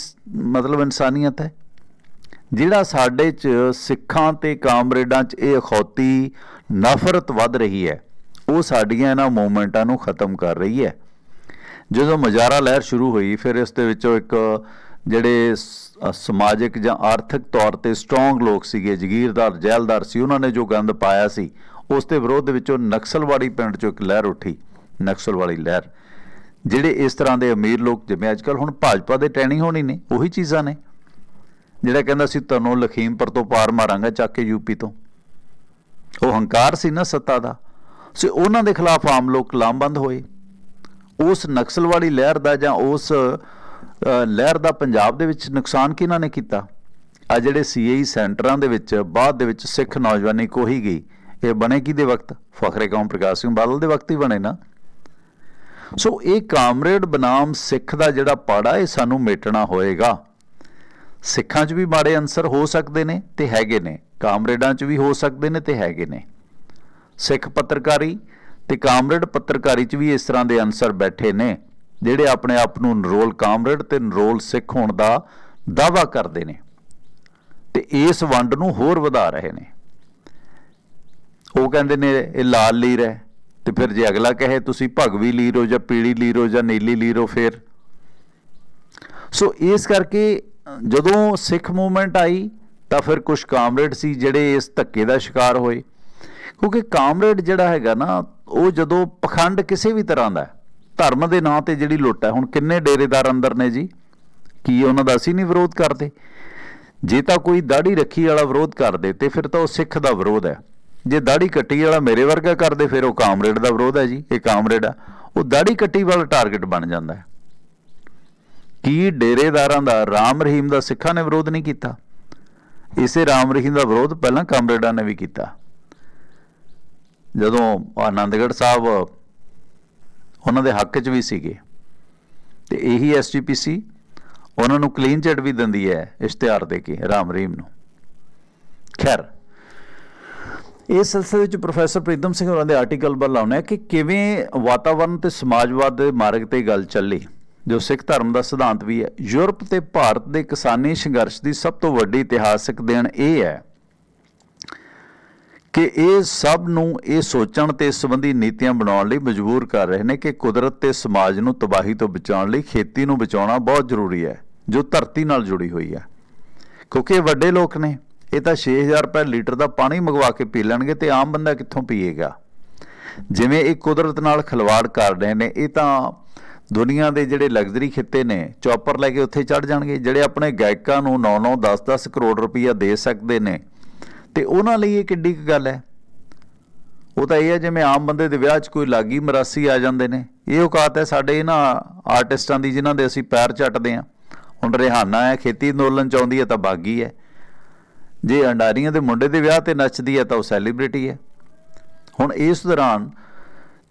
ਮਤਲਬ ਇਨਸਾਨੀਅਤ ਹੈ। ਜਿਹੜਾ ਸਾਡੇ 'ਚ ਸਿੱਖਾਂ ਤੇ ਕਾਮਰੇਡਾਂ 'ਚ ਇਹ ਅਖੌਤੀ ਨਫ਼ਰਤ ਵੱਧ ਰਹੀ ਹੈ, ਉਹ ਸਾਡੀਆਂ ਇਹਨਾਂ ਮੂਵਮੈਂਟਾਂ ਨੂੰ ਖਤਮ ਕਰ ਰਹੀ ਹੈ। ਜਦੋਂ ਮਜਾਰਾ ਲਹਿਰ ਸ਼ੁਰੂ ਹੋਈ, ਫਿਰ ਇਸ ਦੇ ਵਿੱਚੋਂ ਇੱਕ ਜਿਹੜੇ ਸਮਾਜਿਕ ਜਾਂ ਆਰਥਿਕ ਤੌਰ ਤੇ ਸਟਰੋਂਗ ਲੋਕ ਸੀਗੇ, ਜਗੀਰਦਾਰ, ਜੈਲਦਾਰ ਸੀ, ਉਹਨਾਂ ਨੇ ਜੋ ਗੰਦ ਪਾਇਆ ਸੀ, ਉਸ ਦੇ ਵਿਰੋਧ ਦੇ ਵਿੱਚੋਂ ਨਕਸਲਵਾੜੀ ਪਿੰਡ ਚੋਂ ਇੱਕ ਲਹਿਰ ਉੱਠੀ। ਨਕਸਲਵਾੜੀ ਲਹਿਰ। ਜਿਹੜੇ ਇਸ ਤਰ੍ਹਾਂ ਦੇ ਅਮੀਰ ਲੋਕ ਜਿਵੇਂ ਅੱਜਕੱਲ ਹੁਣ ਭਾਜਪਾ ਦੇ ਟ੍ਰੇਨਿੰਗ ਹੋਣੀ ਨੇ, ਉਹੀ ਚੀਜ਼ਾਂ ਨੇ। ਜਿਹੜਾ ਕਹਿੰਦਾ ਸੀ ਤੁਹਾਨੂੰ ਲਖੀਮਪੁਰ ਤੋਂ ਪਾਰ ਮਾਰਾਂਗਾ ਚੱਕ ਕੇ ਯੂਪੀ ਤੋਂ। ਉਹ ਹੰਕਾਰ ਸੀ ਨਾ ਸੱਤਾ ਦਾ। ਸੋ ਉਹਨਾਂ ਦੇ ਖਿਲਾਫ ਆਮ ਲੋਕ ਲਾਮਬੰਦ ਹੋਏ। ਉਸ ਨਕਸਲ ਵਾਲੀ ਲਹਿਰ ਦਾ ਜਾਂ ਉਸ ਲਹਿਰ ਦਾ ਪੰਜਾਬ ਦੇ ਵਿੱਚ ਨੁਕਸਾਨ ਕਿਹਨਾਂ ਨੇ ਕੀਤਾ? ਆ ਜਿਹੜੇ ਸੀਆਈ ਸੈਂਟਰਾਂ ਦੇ ਵਿੱਚ, ਬਾਅਦ ਦੇ ਵਿੱਚ ਸਿੱਖ ਨੌਜਵਾਨੀ ਕੋਹੀ ਗਈ, ਇਹ ਬਣੇ ਕਿਹਦੇ ਵਕਤ? ਫਖਰੇ ਕੌਮ ਪ੍ਰਕਾਸ਼ ਸਿੰਘ ਬਾਦਲ ਦੇ ਵਕਤ ਹੀ ਬਣੇ ਨਾ। ਸੋ ਇਹ ਕਾਮਰੇਡ ਬਨਾਮ ਸਿੱਖ ਦਾ ਜਿਹੜਾ ਪਾੜਾ, ਇਹ ਸਾਨੂੰ ਮੇਟਣਾ ਹੋਏਗਾ। ਸਿੱਖਾਂ 'ਚ ਵੀ ਮਾੜੇ ਅਨਸਰ ਹੋ ਸਕਦੇ ਨੇ ਤੇ ਹੈਗੇ ਨੇ। ਕਾਮਰੇਡਾਂ 'ਚ ਵੀ ਹੋ ਸਕਦੇ ਨੇ ਤੇ ਹੈਗੇ ਨੇ। ਸਿੱਖ ਪੱਤਰਕਾਰੀ ਤੇ ਕਾਮਰੇਡ ਪੱਤਰਕਾਰੀ 'ਚ ਵੀ ਇਸ ਤਰ੍ਹਾਂ ਦੇ ਅਨਸਰ ਬੈਠੇ ਨੇ, ਜਿਹੜੇ ਆਪਣੇ ਆਪ ਨੂੰ ਨਰੋਲ ਕਾਮਰੇਡ ਤੇ ਨਰੋਲ ਸਿੱਖ ਹੋਣ ਦਾ ਦਾਵਾ ਕਰਦੇ ਨੇ। ਤੇ ਇਸ ਵੰਡ ਨੂੰ ਹੋਰ ਵਧਾ ਰਹੇ ਨੇ। ਉਹ ਕਹਿੰਦੇ ਨੇ, ਇਹ ਲਾਲ ਲੀਰ ਹੈ। ਤੇ ਫਿਰ ਜੇ ਅਗਲਾ ਕਹੇ ਤੁਸੀਂ ਭਗਵੀ ਲੀਰ ਹੋ ਜਾਂ ਪੀਲੀ ਲੀਰ ਹੋ ਜਾਂ ਨੀਲੀ ਲੀਰ ਹੋ ਫਿਰ? ਸੋ ਇਸ ਕਰਕੇ ਜਦੋਂ ਸਿੱਖ ਮੂਵਮੈਂਟ ਆਈ ਤਾਂ ਫਿਰ ਕੁਝ ਕਾਮਰੇਡ ਸੀ ਜਿਹੜੇ ਇਸ ਧੱਕੇ ਦਾ ਸ਼ਿਕਾਰ ਹੋਏ। ਕਿਉਂਕਿ ਕਾਮਰੇਡ ਜਿਹੜਾ ਹੈਗਾ ਨਾ, ਉਹ ਜਦੋਂ ਪਖੰਡ ਕਿਸੇ ਵੀ ਤਰ੍ਹਾਂ ਦਾ ਧਰਮ ਦੇ ਨਾਂ ਤੇ ਜਿਹੜੀ ਲੁੱਟ ਹੈ, ਹੁਣ ਕਿੰਨੇ ਡੇਰੇਦਾਰ ਅੰਦਰ ਨੇ ਜੀ? ਕੀ ਉਹਨਾਂ ਦਾ ਅਸੀਂ ਨਹੀਂ ਵਿਰੋਧ ਕਰਦੇ? ਜੇ ਤਾਂ ਕੋਈ ਦਾੜੀ ਰੱਖੀ ਵਾਲਾ ਵਿਰੋਧ ਕਰਦੇ ਤੇ ਫਿਰ ਤਾਂ ਉਹ ਸਿੱਖ ਦਾ ਵਿਰੋਧ ਹੈ। ਜੇ ਦਾੜੀ ਕੱਟੀ ਵਾਲਾ ਮੇਰੇ ਵਰਗਾ ਕਰਦੇ, ਫਿਰ ਉਹ ਕਾਮਰੇਡ ਦਾ ਵਿਰੋਧ ਹੈ ਜੀ, ਇਹ ਕਾਮਰੇਡ ਆ। ਉਹ ਦਾੜੀ ਕੱਟੀ ਵਾਲਾ ਟਾਰਗੇਟ ਬਣ ਜਾਂਦਾ ਹੈ। ਕੀ ਡੇਰੇਦਾਰਾਂ ਦਾ ਰਾਮ ਰਹੀਮ ਦਾ ਸਿੱਖਾਂ ਨੇ ਵਿਰੋਧ ਨਹੀਂ ਕੀਤਾ? ਇਸੇ ਰਾਮ ਰਹੀਮ ਦਾ ਵਿਰੋਧ ਪਹਿਲਾਂ ਕਾਮਰੇਡਾਂ ਨੇ ਵੀ ਕੀਤਾ। ਜਦੋਂ ਆਨੰਦਗੜ੍ਹ ਸਾਹਿਬ, ਉਹਨਾਂ ਦੇ ਹੱਕ 'ਚ ਵੀ ਸੀਗੇ, ਤੇ ਇਹੀ ਐਸਜੀਪੀਸੀ ਉਹਨਾਂ ਨੂੰ ਕਲੀਨ ਚਿਟ ਵੀ ਦਿੰਦੀ ਹੈ ਇਸ਼ਤਿਹਾਰ ਦੇ ਕੇ ਰਾਮ ਰਹੀਮ ਨੂੰ। ਖੈਰ ਇਸ ਸਿਲਸਿਲੇ ਵਿੱਚ ਪ੍ਰੋਫੈਸਰ ਪ੍ਰੀਤਮ ਸਿੰਘ ਹੋਰਾਂ ਦੇ ਆਰਟੀਕਲ ਵੱਲ ਆਉਣਾ ਹੈ ਕਿ ਕਿਵੇਂ ਵਾਤਾਵਰਣ ਤੇ ਸਮਾਜਵਾਦ ਦੇ ਮਾਰਗ ਤੇ ਗੱਲ ਚੱਲੀ, ਜੋ ਸਿੱਖ ਧਰਮ ਦਾ ਸਿਧਾਂਤ ਵੀ ਹੈ। ਯੂਰਪ ਤੇ ਭਾਰਤ ਦੇ ਕਿਸਾਨੀ ਸੰਘਰਸ਼ ਦੀ ਸਭ ਤੋਂ ਵੱਡੀ ਇਤਿਹਾਸਕ ਦੇਣ ਇਹ ਹੈ ਕਿ ਇਹ ਸਭ ਨੂੰ ਇਹ ਸੋਚਣ ਤੇ ਇਸ ਸੰਬੰਧੀ ਨੀਤੀਆਂ ਬਣਾਉਣ ਲਈ ਮਜਬੂਰ ਕਰ ਰਹੇ ਨੇ ਕਿ ਕੁਦਰਤ ਤੇ ਸਮਾਜ ਨੂੰ ਤਬਾਹੀ ਤੋਂ ਬਚਾਉਣ ਲਈ ਖੇਤੀ ਨੂੰ ਬਚਾਉਣਾ ਬਹੁਤ ਜ਼ਰੂਰੀ ਹੈ, ਜੋ ਧਰਤੀ ਨਾਲ ਜੁੜੀ ਹੋਈ ਹੈ। ਕਿਉਂਕਿ ਇਹ ਵੱਡੇ ਲੋਕ ਨੇ ਇਹ ਤਾਂ 6000 ਰੁਪਏ ਲੀਟਰ ਦਾ ਪਾਣੀ ਮੰਗਵਾ ਕੇ ਪੀ ਲੈਣਗੇ ਤੇ ਆਮ ਬੰਦਾ ਕਿੱਥੋਂ ਪੀਏਗਾ? ਜਿਵੇਂ ਇਹ ਕੁਦਰਤ ਨਾਲ ਖਿਲਵਾੜ ਕਰ ਰਹੇ ਨੇ, ਇਹ ਤਾਂ ਦੁਨੀਆ ਦੇ ਜਿਹੜੇ ਲਗਜ਼ਰੀ ਖਿੱਤੇ ਨੇ, ਚੌਪਰ ਲੈ ਕੇ ਉੱਥੇ ਚੜ ਜਾਣਗੇ, ਜਿਹੜੇ ਆਪਣੇ ਗਾਇਕਾਂ ਨੂੰ 9-9 10-10 ਕਰੋੜ ਰੁਪਈਆ ਦੇ ਸਕਦੇ ਨੇ। ਤੇ ਉਹਨਾਂ ਲਈ ਇਹ ਕਿੱਡੀ ਕੁ ਗੱਲ ਹੈ? ਉਹ ਤਾਂ ਇਹ ਹੈ ਜਿਵੇਂ ਆਮ ਬੰਦੇ ਦੇ ਵਿਆਹ 'ਚ ਕੋਈ ਲਾਗੀ ਮਰਾਸੀ ਆ ਜਾਂਦੇ ਨੇ। ਇਹ ਔਕਾਤ ਹੈ ਸਾਡੇ ਇਹਨਾਂ ਆਰਟਿਸਟਾਂ ਦੀ ਜਿਨ੍ਹਾਂ ਦੇ ਅਸੀਂ ਪੈਰ ਚੱਟਦੇ ਹਾਂ। ਹੁਣ ਰਿਹਾਨਾ ਹੈ, ਖੇਤੀ ਅੰਦੋਲਨ ਚ ਆਉਂਦੀ ਹੈ ਤਾਂ ਬਾਗੀ ਹੈ। ਜੇ ਅੰਡਾਰੀਆਂ ਦੇ ਮੁੰਡੇ ਦੇ ਵਿਆਹ ਤੇ ਨੱਚਦੀ ਹੈ ਤਾਂ ਉਹ ਸੈਲੀਬ੍ਰਿਟੀ ਹੈ। ਹੁਣ ਇਸ ਦੌਰਾਨ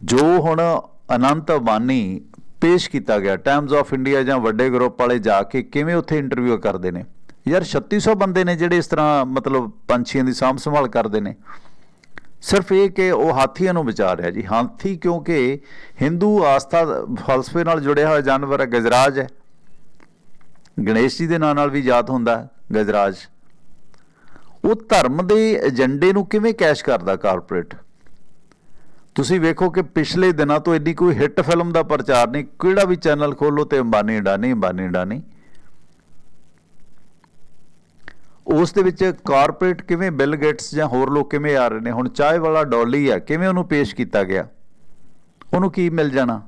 ਜੋ ਹੁਣ ਅਨੰਤ ਅਬਾਨੀ ਪੇਸ਼ ਕੀਤਾ ਗਿਆ ਟਾਈਮਜ਼ ਆਫ ਇੰਡੀਆ ਜਾਂ ਵੱਡੇ ਗਰੁੱਪ ਵਾਲੇ ਜਾ ਕੇ ਕਿਵੇਂ ਉੱਥੇ ਇੰਟਰਵਿਊ ਕਰਦੇ ਨੇ? ਯਾਰ 3600 ਬੰਦੇ ਨੇ ਜਿਹੜੇ ਇਸ ਤਰ੍ਹਾਂ ਮਤਲਬ ਪੰਛੀਆਂ ਦੀ ਸਾਂਭ ਸੰਭਾਲ ਕਰਦੇ ਨੇ। ਸਿਰਫ ਇਹ ਕਿ ਉਹ ਹਾਥੀਆਂ ਨੂੰ ਬਚਾ ਰਿਹਾ ਜੀ। ਹਾਥੀ ਕਿਉਂਕਿ ਹਿੰਦੂ ਆਸਥਾ ਫਲਸਫੇ ਨਾਲ ਜੁੜਿਆ ਹੋਇਆ ਜਾਨਵਰ ਹੈ, ਗਜਰਾਜ ਹੈ। ਗਣੇਸ਼ ਜੀ ਦੇ ਨਾਂ ਨਾਲ ਵੀ ਯਾਦ ਹੁੰਦਾ ਗਜਰਾਜ। ਉਹ ਧਰਮ ਦੇ ਏਜੰਡੇ ਨੂੰ ਕਿਵੇਂ ਕੈਸ਼ ਕਰਦਾ ਕਾਰਪੋਰੇਟ? ਤੁਸੀਂ ਵੇਖੋ ਕਿ ਪਿਛਲੇ ਦਿਨਾਂ ਤੋਂ ਇੰਨੀ ਕੋਈ ਹਿੱਟ ਫਿਲਮ ਦਾ ਪ੍ਰਚਾਰ ਨਹੀਂ, ਕਿਹੜਾ ਵੀ ਚੈਨਲ ਖੋਲੋ ਤੇ ਅੰਬਾਨੀ ਅਡਾਨੀ ਅੰਬਾਨੀ ਅਡਾਨੀ। ਉਸ ਦੇ ਵਿੱਚ ਕਾਰਪੋਰੇਟ ਕਿਵੇਂ ਬਿਲ ਗੇਟਸ ਜਾਂ ਹੋਰ ਲੋਕ ਕਿਵੇਂ ਆ ਰਹੇ ਨੇ, ਹੁਣ ਚਾਹ ਵਾਲਾ ਡੋਲੀ ਆ ਕਿਵੇਂ ਉਹਨੂੰ ਪੇਸ਼ ਕੀਤਾ ਗਿਆ? ਉਹਨੂੰ ਕੀ ਮਿਲ ਜਾਣਾ?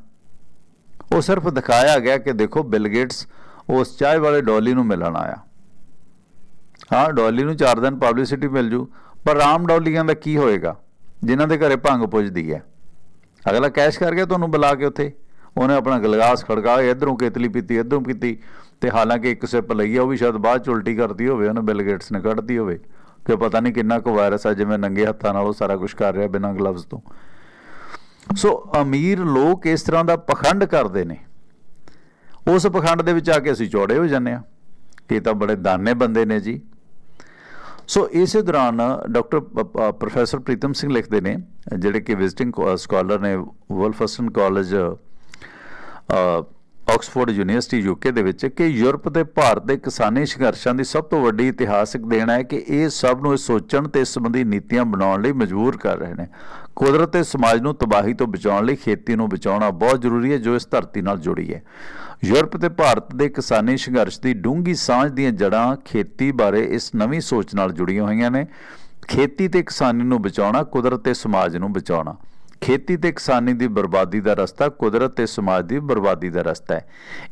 ਉਹ ਸਿਰਫ ਦਿਖਾਇਆ ਗਿਆ ਕਿ ਦੇਖੋ ਬਿਲ ਗੇਟਸ ਉਸ ਚਾਹ ਵਾਲੇ ਡੋਲੀ ਨੂੰ ਮਿਲਣ ਆਇਆ। ਹਾਂ, ਡੋਲੀ ਨੂੰ 4 ਦਿਨ ਪਬਲਿਸਿਟੀ ਮਿਲ ਜੂ। ਪਰ ਰਾਮ ਡੋਲੀਆਂ ਦਾ ਕੀ ਹੋਏਗਾ? ਜਿਨ੍ਹਾਂ ਦੇ ਘਰੇ ਭੰਗ ਪੁੱਜਦੀ ਹੈ। ਅਗਲਾ ਕੈਸ਼ ਕਰ ਗਿਆ ਤੁਹਾਨੂੰ ਬੁਲਾ ਕੇ ਉੱਥੇ। ਉਹਨੇ ਆਪਣਾ ਗਲਗਾਸ ਖੜਕਾਇਆ ਇਧਰੋਂ ਕੇਤਲੀ ਪੀਤੀ, ਇਧਰੋਂ ਪੀਤੀ। ਤੇ ਹਾਲਾਂਕਿ ਇੱਕ ਸਿਪ ਲਈ ਆ, ਉਹ ਵੀ ਸ਼ਾਇਦ ਬਾਅਦ ਚ ਉਲਟੀ ਕਰਦੀ ਹੋਵੇ, ਉਹਨੇ ਬਿਲ ਗੇਟਸ ਨੇ ਕੱਢਦੀ ਹੋਵੇ। ਕਿ ਪਤਾ ਨਹੀਂ ਕਿੰਨਾ ਕੁ ਵਾਇਰਸ ਆ, ਜਿਵੇਂ ਨੰਗੇ ਹੱਥਾਂ ਨਾਲ ਉਹ ਸਾਰਾ ਕੁਝ ਕਰ ਰਿਹਾ ਬਿਨਾਂ ਗਲਵਜ਼ ਤੋਂ। ਸੋ ਅਮੀਰ ਲੋਕ ਇਸ ਤਰ੍ਹਾਂ ਦਾ ਪਖੰਡ ਕਰਦੇ ਨੇ। ਉਸ ਪਖੰਡ ਦੇ ਵਿੱਚ ਆ ਕੇ ਅਸੀਂ ਚੌੜੇ ਹੋ ਜਾਂਦੇ ਆ ਕਿ ਤਾਂ ਬੜੇ ਦਾਨੇ ਬੰਦੇ ਨੇ ਜੀ। ਸੋ ਇਸੇ ਦੌਰਾਨ ਡਾਕਟਰ ਪ੍ਰੋਫੈਸਰ ਪ੍ਰੀਤਮ ਸਿੰਘ ਲਿਖਦੇ ਨੇ, ਜਿਹੜੇ ਕਿ ਵਿਜ਼ਿਟਿੰਗ ਸਕਾਲਰ ਨੇ Wolfson college Oxford university UK ਦੇ ਵਿੱਚ ਕਿ ਯੂਰਪ ਤੇ ਭਾਰਤ ਦੇ ਕਿਸਾਨੀ ਸੰਘਰਸ਼ਾਂ ਦੀ ਸਭ ਤੋਂ ਵੱਡੀ ਇਤਿਹਾਸਕ ਦੇਣ ਹੈ ਕਿ ਇਹ ਸਭ ਨੂੰ ਇਹ ਸੋਚਣ ਤੇ ਇਸ ਸੰਬੰਧੀ ਨੀਤੀਆਂ ਬਣਾਉਣ ਲਈ ਮਜਬੂਰ ਕਰ ਰਹੇ ਨੇ। ਕੁਦਰਤ ਤੇ ਸਮਾਜ ਨੂੰ ਤਬਾਹੀ ਤੋਂ ਬਚਾਉਣ ਲਈ ਖੇਤੀ ਨੂੰ ਬਚਾਉਣਾ ਬਹੁਤ ਜ਼ਰੂਰੀ ਹੈ ਜੋ ਇਸ ਧਰਤੀ ਨਾਲ ਜੁੜੀ ਹੈ। ਯੂਰਪ ਤੇ ਭਾਰਤ ਦੇ ਕਿਸਾਨੀ ਸੰਘਰਸ਼ ਦੀ ਡੂੰਘੀ ਸਾਂਝ ਦੀਆਂ ਜੜਾਂ ਖੇਤੀ ਬਾਰੇ ਇਸ ਨਵੀਂ ਸੋਚ ਨਾਲ ਜੁੜੀਆਂ ਹੋਈਆਂ ਨੇ। ਖੇਤੀ ਤੇ ਕਿਸਾਨੀ ਨੂੰ ਬਚਾਉਣਾ, ਕੁਦਰਤ ਤੇ ਸਮਾਜ ਨੂੰ ਬਚਾਉਣਾ। ਖੇਤੀ ਤੇ ਕਿਸਾਨੀ ਦੀ ਬਰਬਾਦੀ ਦਾ ਰਸਤਾ, ਕੁਦਰਤ ਤੇ ਸਮਾਜ ਦੀ ਬਰਬਾਦੀ ਦਾ ਰਸਤਾ ਹੈ।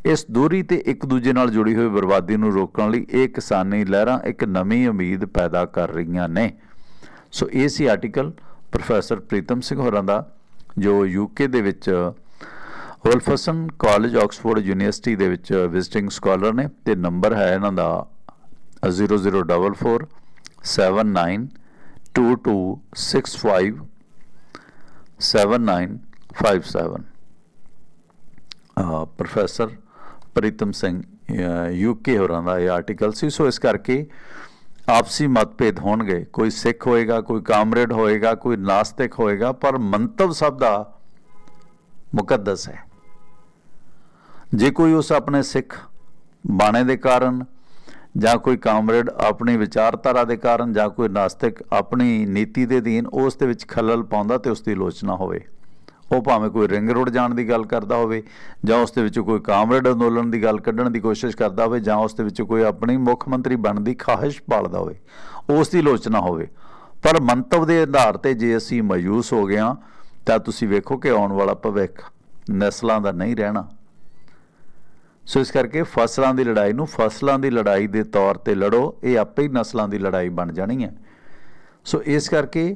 ਇਸ ਦੂਰੀ ਤੇ ਇੱਕ ਦੂਜੇ ਨਾਲ ਜੁੜੀ ਹੋਈ ਬਰਬਾਦੀ ਨੂੰ ਰੋਕਣ ਲਈ ਇਹ ਕਿਸਾਨੀ ਲਹਿਰਾਂ ਇੱਕ ਨਵੀਂ ਉਮੀਦ ਪੈਦਾ ਕਰ ਰਹੀਆਂ ਨੇ। ਸੋ, ਇਹ ਸੀ ਆਰਟੀਕਲ ਪ੍ਰੋਫੈਸਰ ਪ੍ਰੀਤਮ ਸਿੰਘ ਹੋਰਾਂ ਦਾ, ਜੋ ਯੂਕੇ ਦੇ ਵਿੱਚ ਵਲਫਸਨ ਕਾਲਜ, ਆਕਸਫੋਰਡ ਯੂਨੀਵਰਸਿਟੀ ਦੇ ਵਿੱਚ ਵਿਜ਼ਿਟਿੰਗ ਸਕਾਲਰ ਨੇ ਤੇ ਨੰਬਰ ਹੈ ਇਹਨਾਂ ਦਾ 0044 79 2265 7957 ਅਹ ਪ੍ਰੋਫੈਸਰ ਪ੍ਰੀਤਮ ਸਿੰਘ ਯੂਕੇ ਹੋਰਾਂ ਦਾ ਇਹ ਆਰਟੀਕਲ ਸੀ, ਸੋ ਇਸ ਕਰਕੇ ਆਪਸੀ ਮਤਭੇਦ ਹੋਣਗੇ। ਕੋਈ ਸਿੱਖ ਹੋਏਗਾ, ਕੋਈ ਕਾਮਰੇਡ ਹੋਏਗਾ, ਕੋਈ ਨਾਸਤਿਕ ਹੋਏਗਾ, ਪਰ ਮੰਤਵ ਸਭ ਦਾ ਮੁਕੱਦਸ ਹੈ। ਜੇ ਕੋਈ ਉਸ ਆਪਣੇ ਸਿੱਖ ਬਾਣੇ ਦੇ ਕਾਰਨ ਜਾਂ ਕੋਈ ਕਾਮਰੇਡ ਆਪਣੀ ਵਿਚਾਰਧਾਰਾ ਦੇ ਕਾਰਨ ਜਾਂ ਕੋਈ ਨਾਸਤਿਕ ਆਪਣੀ ਨੀਤੀ ਦੇ ਅਧੀਨ ਉਸ ਦੇ ਵਿੱਚ ਖਲਲ ਪਾਉਂਦਾ ਤੇ ਉਸ ਦੀ ਆਲੋਚਨਾ ਹੋਵੇ। ਉਹ ਭਾਵੇਂ ਕੋਈ ਰਿੰਗ ਰੋਡ ਜਾਣ ਦੀ ਗੱਲ ਕਰਦਾ ਹੋਵੇ ਜਾਂ ਉਸ ਦੇ ਵਿੱਚ ਕੋਈ ਕਾਮਰੇਡ ਅੰਦੋਲਨ ਦੀ ਗੱਲ ਕੱਢਣ ਦੀ ਕੋਸ਼ਿਸ਼ ਕਰਦਾ ਹੋਵੇ ਜਾਂ ਉਸ ਦੇ ਵਿੱਚ ਕੋਈ ਆਪਣੀ ਮੁੱਖ ਮੰਤਰੀ ਬਣਨ ਦੀ ਖਾਹਿਸ਼ ਪਾਲਦਾ ਹੋਵੇ, ਉਸ ਦੀ ਆਲੋਚਨਾ ਹੋਵੇ। ਪਰ ਮੰਤਵ ਦੇ ਆਧਾਰ ਤੇ ਜੇ ਅਸੀਂ ਮਾਯੂਸ ਹੋ ਗਏ ਹਾਂ ਤਾਂ ਤੁਸੀਂ ਵੇਖੋ ਕਿ ਆਉਣ ਵਾਲਾ ਭਵਿੱਖ ਨਸਲਾਂ ਦਾ ਨਹੀਂ ਰਹਿਣਾ। ਸੋ ਇਸ ਕਰਕੇ ਫਸਲਾਂ ਦੀ ਲੜਾਈ ਨੂੰ ਫਸਲਾਂ ਦੀ ਲੜਾਈ ਦੇ ਤੌਰ ਤੇ ਲੜੋ, ਇਹ ਆਪੇ ਹੀ ਨਸਲਾਂ ਦੀ ਲੜਾਈ ਬਣ ਜਾਣੀ ਹੈ। ਸੋ ਇਸ ਕਰਕੇ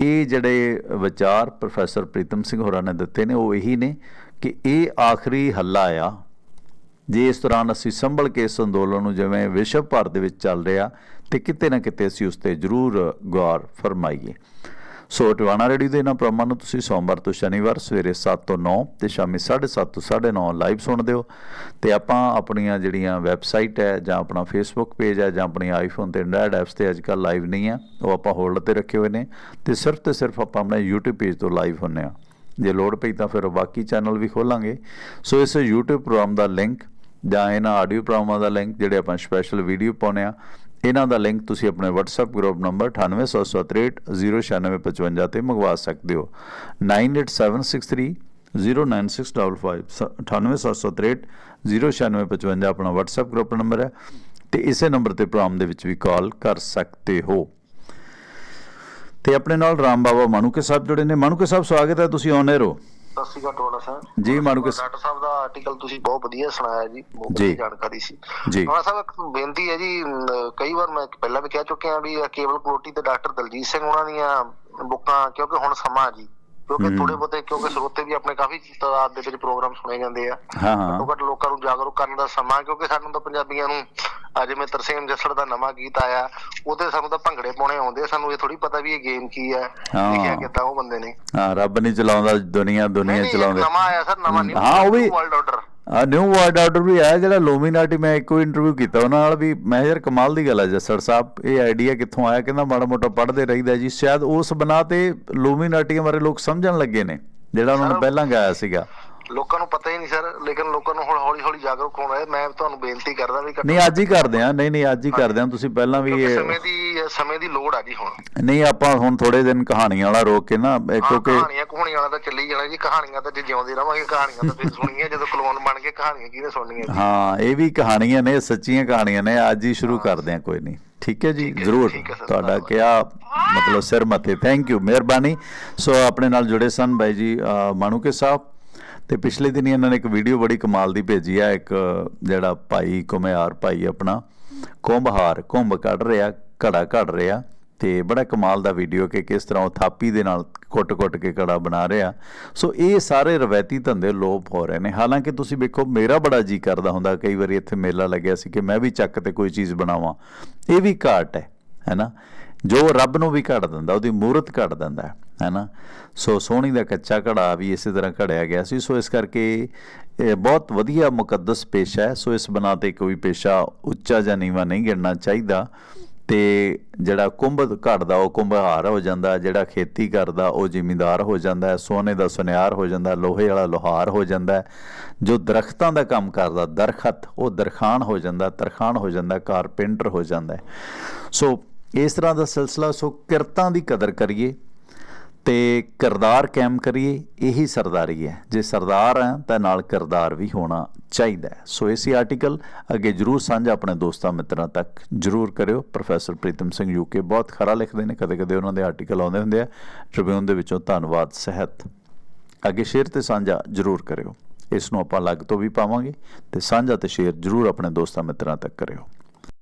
ਇਹ ਜਿਹੜੇ ਵਿਚਾਰ ਪ੍ਰੋਫੈਸਰ ਪ੍ਰੀਤਮ ਸਿੰਘ ਹੋਰਾਂ ਨੇ ਦਿੱਤੇ ਨੇ, ਉਹ ਇਹੀ ਨੇ ਕਿ ਇਹ ਆਖਰੀ ਹੱਲਾ ਆ, ਜੇ ਇਸ ਦੌਰਾਨ ਅਸੀਂ ਸੰਭਲ ਕੇ ਇਸ ਅੰਦੋਲਨ ਨੂੰ ਜਿਵੇਂ ਵਿਸ਼ਵ ਭਰ ਦੇ ਵਿੱਚ ਚੱਲ ਰਿਹਾ, ਤੇ ਕਿਤੇ ਨਾ ਕਿਤੇ ਅਸੀਂ ਉਸ ਤੇ ਜ਼ਰੂਰ ਗੌਰ ਫਰਮਾਈਏ। ਸੋ ਟਵਾਣਾ ਰੇਡੀਓ ਦੇ ਇਹਨਾਂ ਪ੍ਰੋਗਰਾਮਾਂ ਨੂੰ ਤੁਸੀਂ ਸੋਮਵਾਰ ਤੋਂ ਸ਼ਨੀਵਾਰ ਸਵੇਰੇ 7 ਤੋਂ 9 ਤੇ ਸ਼ਾਮੀ 7:30 ਤੋਂ 9:30 ਲਾਈਵ ਸੁਣਦੇ ਹੋ ਤੇ ਆਪਾਂ ਆਪਣੀਆਂ ਜਿਹੜੀਆਂ ਵੈਬਸਾਈਟ ਹੈ ਜਾਂ ਆਪਣਾ ਫੇਸਬੁੱਕ ਪੇਜ ਹੈ ਜਾਂ ਆਪਣੀ ਆਈਫੋਨ ਤੇ ਐਂਡਰਾਇਡ ਐਪਸ ਤੇ ਅੱਜਕੱਲ ਲਾਈਵ ਨਹੀਂ ਆ ਉਹ ਆਪਾਂ ਹੋਲਡ ਤੇ ਰੱਖੇ ਹੋਏ ਨੇ ਤੇ ਸਿਰਫ ਤੇ ਸਿਰਫ ਆਪਾਂ ਆਪਣੇ YouTube ਪੇਜ ਤੋਂ ਲਾਈਵ ਹੁੰਨੇ ਆ ਜੇ ਲੋੜ ਪਈ ਤਾਂ ਫਿਰ ਬਾਕੀ ਚੈਨਲ ਵੀ ਖੋਲਾਂਗੇ। ਸੋ ਇਸ YouTube ਪ੍ਰੋਗਰਾਮ ਦਾ ਲਿੰਕ ਜਾਂ ਇਹਨਾਂ ਆਡੀਓ ਪ੍ਰੋਗਰਾਮਾਂ ਦਾ ਲਿੰਕ ਜਿਹੜੇ ਆਪਾਂ ਸਪੈਸ਼ਲ ਵੀਡੀਓ ਪਾਉਨੇ ਆ ਇਹਨਾਂ ਦਾ ਲਿੰਕ ਤੁਸੀਂ ਆਪਣੇ WhatsApp ਗਰੁੱਪ ਨੰਬਰ 9876309655 ਤੇ ਮੰਗਵਾ ਸਕਦੇ ਹੋ। 9876309655 9876309655 ਆਪਣਾ WhatsApp ਗਰੁੱਪ ਨੰਬਰ ਹੈ ਤੇ ਇਸੇ ਨੰਬਰ ਤੇ ਪ੍ਰੋਗਰਾਮ ਦੇ ਵਿੱਚ ਵੀ ਕਾਲ ਕਰ ਸਕਦੇ ਹੋ। ਤੇ ਆਪਣੇ ਨਾਲ ਰਾਮ ਬਾਬਾ ਮਾਨੂਕੇ ਸਾਹਿਬ ਜੁੜੇ ਨੇ। ਮਾਨੂਕੇ ਸਾਹਿਬ, ਸਵਾਗਤ ਹੈ। ਤੁਸੀਂ ਆਨ 에ਅਰ ਹੋ ਸਤਿ ਸ਼੍ਰੀ ਅਕਾਲ ਟੋਲਾ ਸਾਹਿਬ ਜੀ, ਮਾਣੂਕੇ ਡਾਕਟਰ ਸਾਹਿਬ ਦਾ ਆਰਟੀਕਲ ਤੁਸੀਂ ਬਹੁਤ ਵਧੀਆ ਸੁਣਾਇਆ ਜੀ ਬਹੁਤ। ਵਧੀਆ ਜਾਣਕਾਰੀ ਸੀ ਜੀ। ਟੋਲਾ ਸਾਹਿਬ ਇੱਕ ਬੇਨਤੀ ਹੈ ਜੀ ਕਈ ਵਾਰ ਮੈਂ ਪਹਿਲਾਂ ਵੀ ਕਹਿ ਚੁੱਕਿਆ ਵੀ ਕੇਵਲ ਕੋਟੀ ਤੇ ਡਾਕਟਰ ਦਲਜੀਤ ਸਿੰਘ ਉਹਨਾਂ ਦੀਆਂ ਬੁੱਕਾਂ ਕਿਉਂਕਿ ਹੁਣ ਸਮਾਂ ਜੀ ਕਿਉਂਕਿ। ਥੋੜੇ ਬਹੁਤੇ ਕਿਉਂਕਿ ਸਰੋਤੇ ਵੀ ਆਪਣੇ ਕਾਫੀ ਤਾਦਾਦ ਦੇ ਵਿੱਚ ਪ੍ਰੋਗਰਾਮ ਸੁਣੇ ਜਾਂਦੇ ਆ। ਹਾਂ ਹਾਂ। ਘੱਟੋ ਲੋਕਾਂ ਨੂੰ ਜਾਗਰੂਕ ਕਰਨ ਦਾ ਸਮਾਂ ਕਿਉਂਕਿ ਸਾਨੂੰ ਤਾਂ ਪੰਜਾਬੀਆਂ ਨੂੰ ਅੱਜ ਮੈਂ ਤਰਸੇਮ ਜੱਸੜ ਦਾ ਨਵਾਂ ਗੀਤ ਆਇਆ ਉਹਦੇ ਸਾਨੂੰ ਤਾਂ ਭੰਗੜੇ ਪਾਉਣੇ ਆਉਂਦੇ ਸਾਨੂੰ ਇਹ ਥੋੜੀ ਪਤਾ ਵੀ ਇਹ ਗੇਮ ਕੀ ਹੈ। ਲਿਖਿਆ ਕਿੱਦਾਂ ਉਹ ਬੰਦੇ ਨੇ। ਹਾਂ ਰੱਬ ਨਹੀਂ ਚਲਾਉਂਦਾ ਦੁਨੀਆ ਦੁਨੀਆ ਚਲਾਉਂਦੇ। ਨਵਾਂ ਆਇਆ ਸਰ ਨਵਾਂ ਨਹੀਂ ਹਾਂ, ਉਹ ਵੀ- ਵਰਲਡ ਆਰਡਰ ਆ ਨਿਊ ਵਰਲਡ ਆਰਡਰ ਵੀ ਆਇਆ ਜਿਹੜਾ ਲੋਮੀਨਾਟੀ ਮੈਂ ਇੱਕੋ ਇੰਟਰਵਿਊ ਕੀਤਾ ਉਹਨਾਂ ਨਾਲ ਵੀ ਮੈਂ ਯਾਰ ਕਮਾਲ ਦੀ ਗੱਲ ਹੈ ਜੱਸੜ ਸਾਹਿਬ ਇਹ ਆਈਡੀਆ ਕਿੱਥੋਂ ਆਇਆ? ਕਹਿੰਦਾ ਮਾੜਾ ਮੋਟਾ ਪੜ੍ਹਦੇ ਰਹੀਦਾ ਜੀ। ਸ਼ਾਇਦ ਉਸ ਬਣਾ ਤੇ ਲੋਮੀਨਾਟੀਆਂ ਬਾਰੇ ਲੋਕ ਸਮਝਣ ਲੱਗੇ ਨੇ ਜਿਹੜਾ ਉਹਨਾਂ ਨੇ ਪਹਿਲਾਂ ਗਾਇਆ ਸੀਗਾ। ਲੋਕਾਂ ਨੂੰ ਪਤਾ ਹੀ ਨਹੀਂ ਸਰ ਲੇਕਿਨ ਲੋਕਾਂ ਨੂੰ ਹੁਣ ਹੌਲੀ ਹੌਲੀ ਜਾਗਰੂਕ ਹੋਣਾ ਹੈ ਮੈਂ ਤੁਹਾਨੂੰ ਬੇਨਤੀ ਕਰਦਾ ਵੀ ਨਹੀਂ ਅੱਜ ਹੀ ਕਰਦੇ ਆ ਨਹੀਂ ਨਹੀਂ ਅੱਜ ਹੀ ਕਰਦੇ ਆ ਤੁਸੀਂ ਪਹਿਲਾਂ ਵੀ ਸਮੇਂ ਦੀ ਸਮੇਂ ਦੀ ਲੋੜ ਆ ਜੀ ਹੁਣ। ਨਹੀਂ ਆਪਾਂ ਹੁਣ ਥੋੜੇ ਦਿਨ ਕਹਾਣੀਆਂ ਵਾਲਾ ਰੋਕ ਕੇ ਨਾ ਕਿਉਂਕਿ ਕਹਾਣੀਆਂ ਕਹਾਣੀਆਂ ਵਾਲਾ ਤਾਂ ਚੱਲੀ ਜਾਣਾ ਜੀ। ਕਹਾਣੀਆਂ ਤਾਂ ਜੇ ਜਿਉਂਦੇ ਰਵਾਂਗੇ ਕਹਾਣੀਆਂ ਤਾਂ ਫਿਰ ਸੁਣੀਆਂ ਜਦੋਂ ਕਲੋਨ ਬਣ ਕੇ ਕਹਾਣੀਆਂ ਕਿਹਨੇ ਸੁਣਨੀਆਂ? ਹਾਂ ਇਹ ਵੀ ਕਹਾਣੀਆਂ ਨੇ ਸੱਚੀਆਂ ਕਹਾਣੀਆਂ ਨੇ। ਅੱਜ ਹੀ ਸ਼ੁਰੂ ਕਰਦੇ ਆ ਕੋਈ ਨਹੀਂ। ਠੀਕ ਹੈ ਜੀ? ਜ਼ਰੂਰ। ਤੁਹਾਡਾ। ਕਿਹਾ ਮਤਲਬ ਸਿਰ ਮੱਥੇ। ਥੈਂਕ ਯੂ ਮਿਹਰਬਾਨੀ। ਸੋ ਆਪਣੇ ਨਾਲ ਜੁੜੇ ਸਨ ਬਾਈ ਜੀ ਮਾਣੂਕੇ ਸਾਹਿਬ। ਤੇ ਪਿਛਲੇ ਦਿਨੀ ਇਹਨਾਂ ਨੇ ਇੱਕ ਵੀਡੀਓ ਬੜੀ ਕਮਾਲ ਦੀ ਭੇਜੀ ਆ, ਇੱਕ ਜਿਹੜਾ ਭਾਈ ਕੁਮਿਆਰ ਭਾਈ ਆਪਣਾ ਕੁੰਭਹਾਰ ਕੁੰਭ ਕੱਢ ਰਿਹਾ, ਘੜਾ ਕੱਢ ਰਿਹਾ ਤੇ ਬੜਾ ਕਮਾਲ ਦਾ ਵੀਡੀਓ ਕਿ ਕਿਸ ਤਰ੍ਹਾਂ ਉਹ ਥਾਪੀ ਦੇ ਨਾਲ ਕੁੱਟ-ਕੁੱਟ ਕੇ ਕੜਾ ਬਣਾ ਰਿਹਾ। ਸੋ ਇਹ ਸਾਰੇ ਰਵਾਇਤੀ ਧੰਦੇ ਲੋਪ ਹੋ ਰਹੇ ਨੇ। ਹਾਲਾਂਕਿ ਤੁਸੀਂ ਵੇਖੋ, ਮੇਰਾ ਬੜਾ ਜੀ ਕਰਦਾ ਹੁੰਦਾ, ਕਈ ਵਾਰੀ ਇੱਥੇ ਮੇਲਾ ਲੱਗਿਆ ਸੀ ਕਿ ਮੈਂ ਵੀ ਚੱਕ ਤੇ ਕੋਈ ਚੀਜ਼ ਬਣਾਵਾਂ। ਇਹ ਵੀ ਘਾਟ ਹੈ ਹੈਨਾ ਜੋ ਰੱਬ ਨੂੰ ਵੀ ਘੜ ਦਿੰਦਾ, ਉਹਦੀ ਮੂਰਤ ਘੜ ਦਿੰਦਾ ਹੈ ਨਾ ਸੋ ਸੋਹਣੀ ਦਾ ਕੱਚਾ ਘੜਾ ਵੀ ਇਸੇ ਤਰ੍ਹਾਂ ਘੜਿਆ ਗਿਆ ਸੀ, ਸੋ ਇਸ ਕਰਕੇ ਇਹ ਬਹੁਤ ਵਧੀਆ ਮੁਕੱਦਸ ਪੇਸ਼ਾ ਹੈ, ਸੋ ਇਸ ਬਣਾ ਤੇ ਕੋਈ ਪੇਸ਼ਾ ਉੱਚਾ ਜਾਂ ਨੀਵਾਂ ਨਹੀਂ ਗਿਣਨਾ ਚਾਹੀਦਾ। ਤੇ ਜਿਹੜਾ ਕੁੰਭ ਘੜਦਾ, ਉਹ ਕੁੰਭਹਾਰ ਹੋ ਜਾਂਦਾ, ਜਿਹੜਾ ਖੇਤੀ ਕਰਦਾ, ਉਹ ਜ਼ਿਮੀਂਦਾਰ ਹੋ ਜਾਂਦਾ, ਸੋਨੇ ਦਾ ਸੁਨਿਆਰ ਹੋ ਜਾਂਦਾ, ਲੋਹੇ ਵਾਲਾ ਲੋਹਾਰ ਹੋ ਜਾਂਦਾ, ਜੋ ਦਰਖਤਾਂ ਦਾ ਕੰਮ ਕਰਦਾ, ਦਰਖਤ, ਉਹ ਦਰਖਾਨ ਹੋ ਜਾਂਦਾ ਤਰਖਾਨ ਹੋ ਜਾਂਦਾ, ਕਾਰਪੈਂਟਰ ਹੋ ਜਾਂਦਾ। ਸੋ ਇਸ ਤਰ੍ਹਾਂ ਦਾ ਸਿਲਸਿਲਾ, ਸੋ ਕਿਰਤਾਂ ਦੀ ਕਦਰ ਕਰੀਏ ਤੇ ਕਿਰਦਾਰ ਕਾਇਮ ਕਰੀਏ, ਇਹੀ ਸਰਦਾਰੀ ਹੈ। ਜੇ ਸਰਦਾਰ ਹੈ, ਤਾਂ ਨਾਲ ਕਿਰਦਾਰ ਵੀ ਹੋਣਾ ਚਾਹੀਦਾ ਸੋ ਇਸੇ ਆਰਟੀਕਲ ਅੱਗੇ ਜਰੂਰ ਸਾਂਝਾ ਆਪਣੇ ਦੋਸਤਾਂ, ਮਿੱਤਰਾਂ ਤੱਕ ਜਰੂਰ ਕਰਿਓ। ਪ੍ਰੋਫੈਸਰ ਪ੍ਰੀਤਮ ਸਿੰਘ ਯੂਕੇ ਬਹੁਤ ਖਰਾ ਲਿਖਦੇ ਨੇ ਕਦੇ ਕਦੇ ਉਹਨਾਂ ਦੇ ਆਰਟੀਕਲ ਆਉਂਦੇ ਹੁੰਦੇ ਆ। ਟ੍ਰਿਬਿਊਨ ਦੇ ਵਿੱਚੋਂ ਧੰਨਵਾਦ, ਸਹਿਤ। ਅੱਗੇ ਸ਼ੇਅਰ ਤੇ ਸਾਂਝਾ ਜਰੂਰ ਕਰਿਓ। ਇਸ ਨੂੰ ਆਪਾਂ ਅਲੱਗ ਤੋਂ ਵੀ ਪਾਵਾਂਗੇ ਤੇ ਸਾਂਝਾ ਤੇ ਸ਼ੇਅਰ ਜਰੂਰ ਆਪਣੇ ਦੋਸਤਾਂ, ਮਿੱਤਰਾਂ ਤੱਕ ਕਰਿਓ।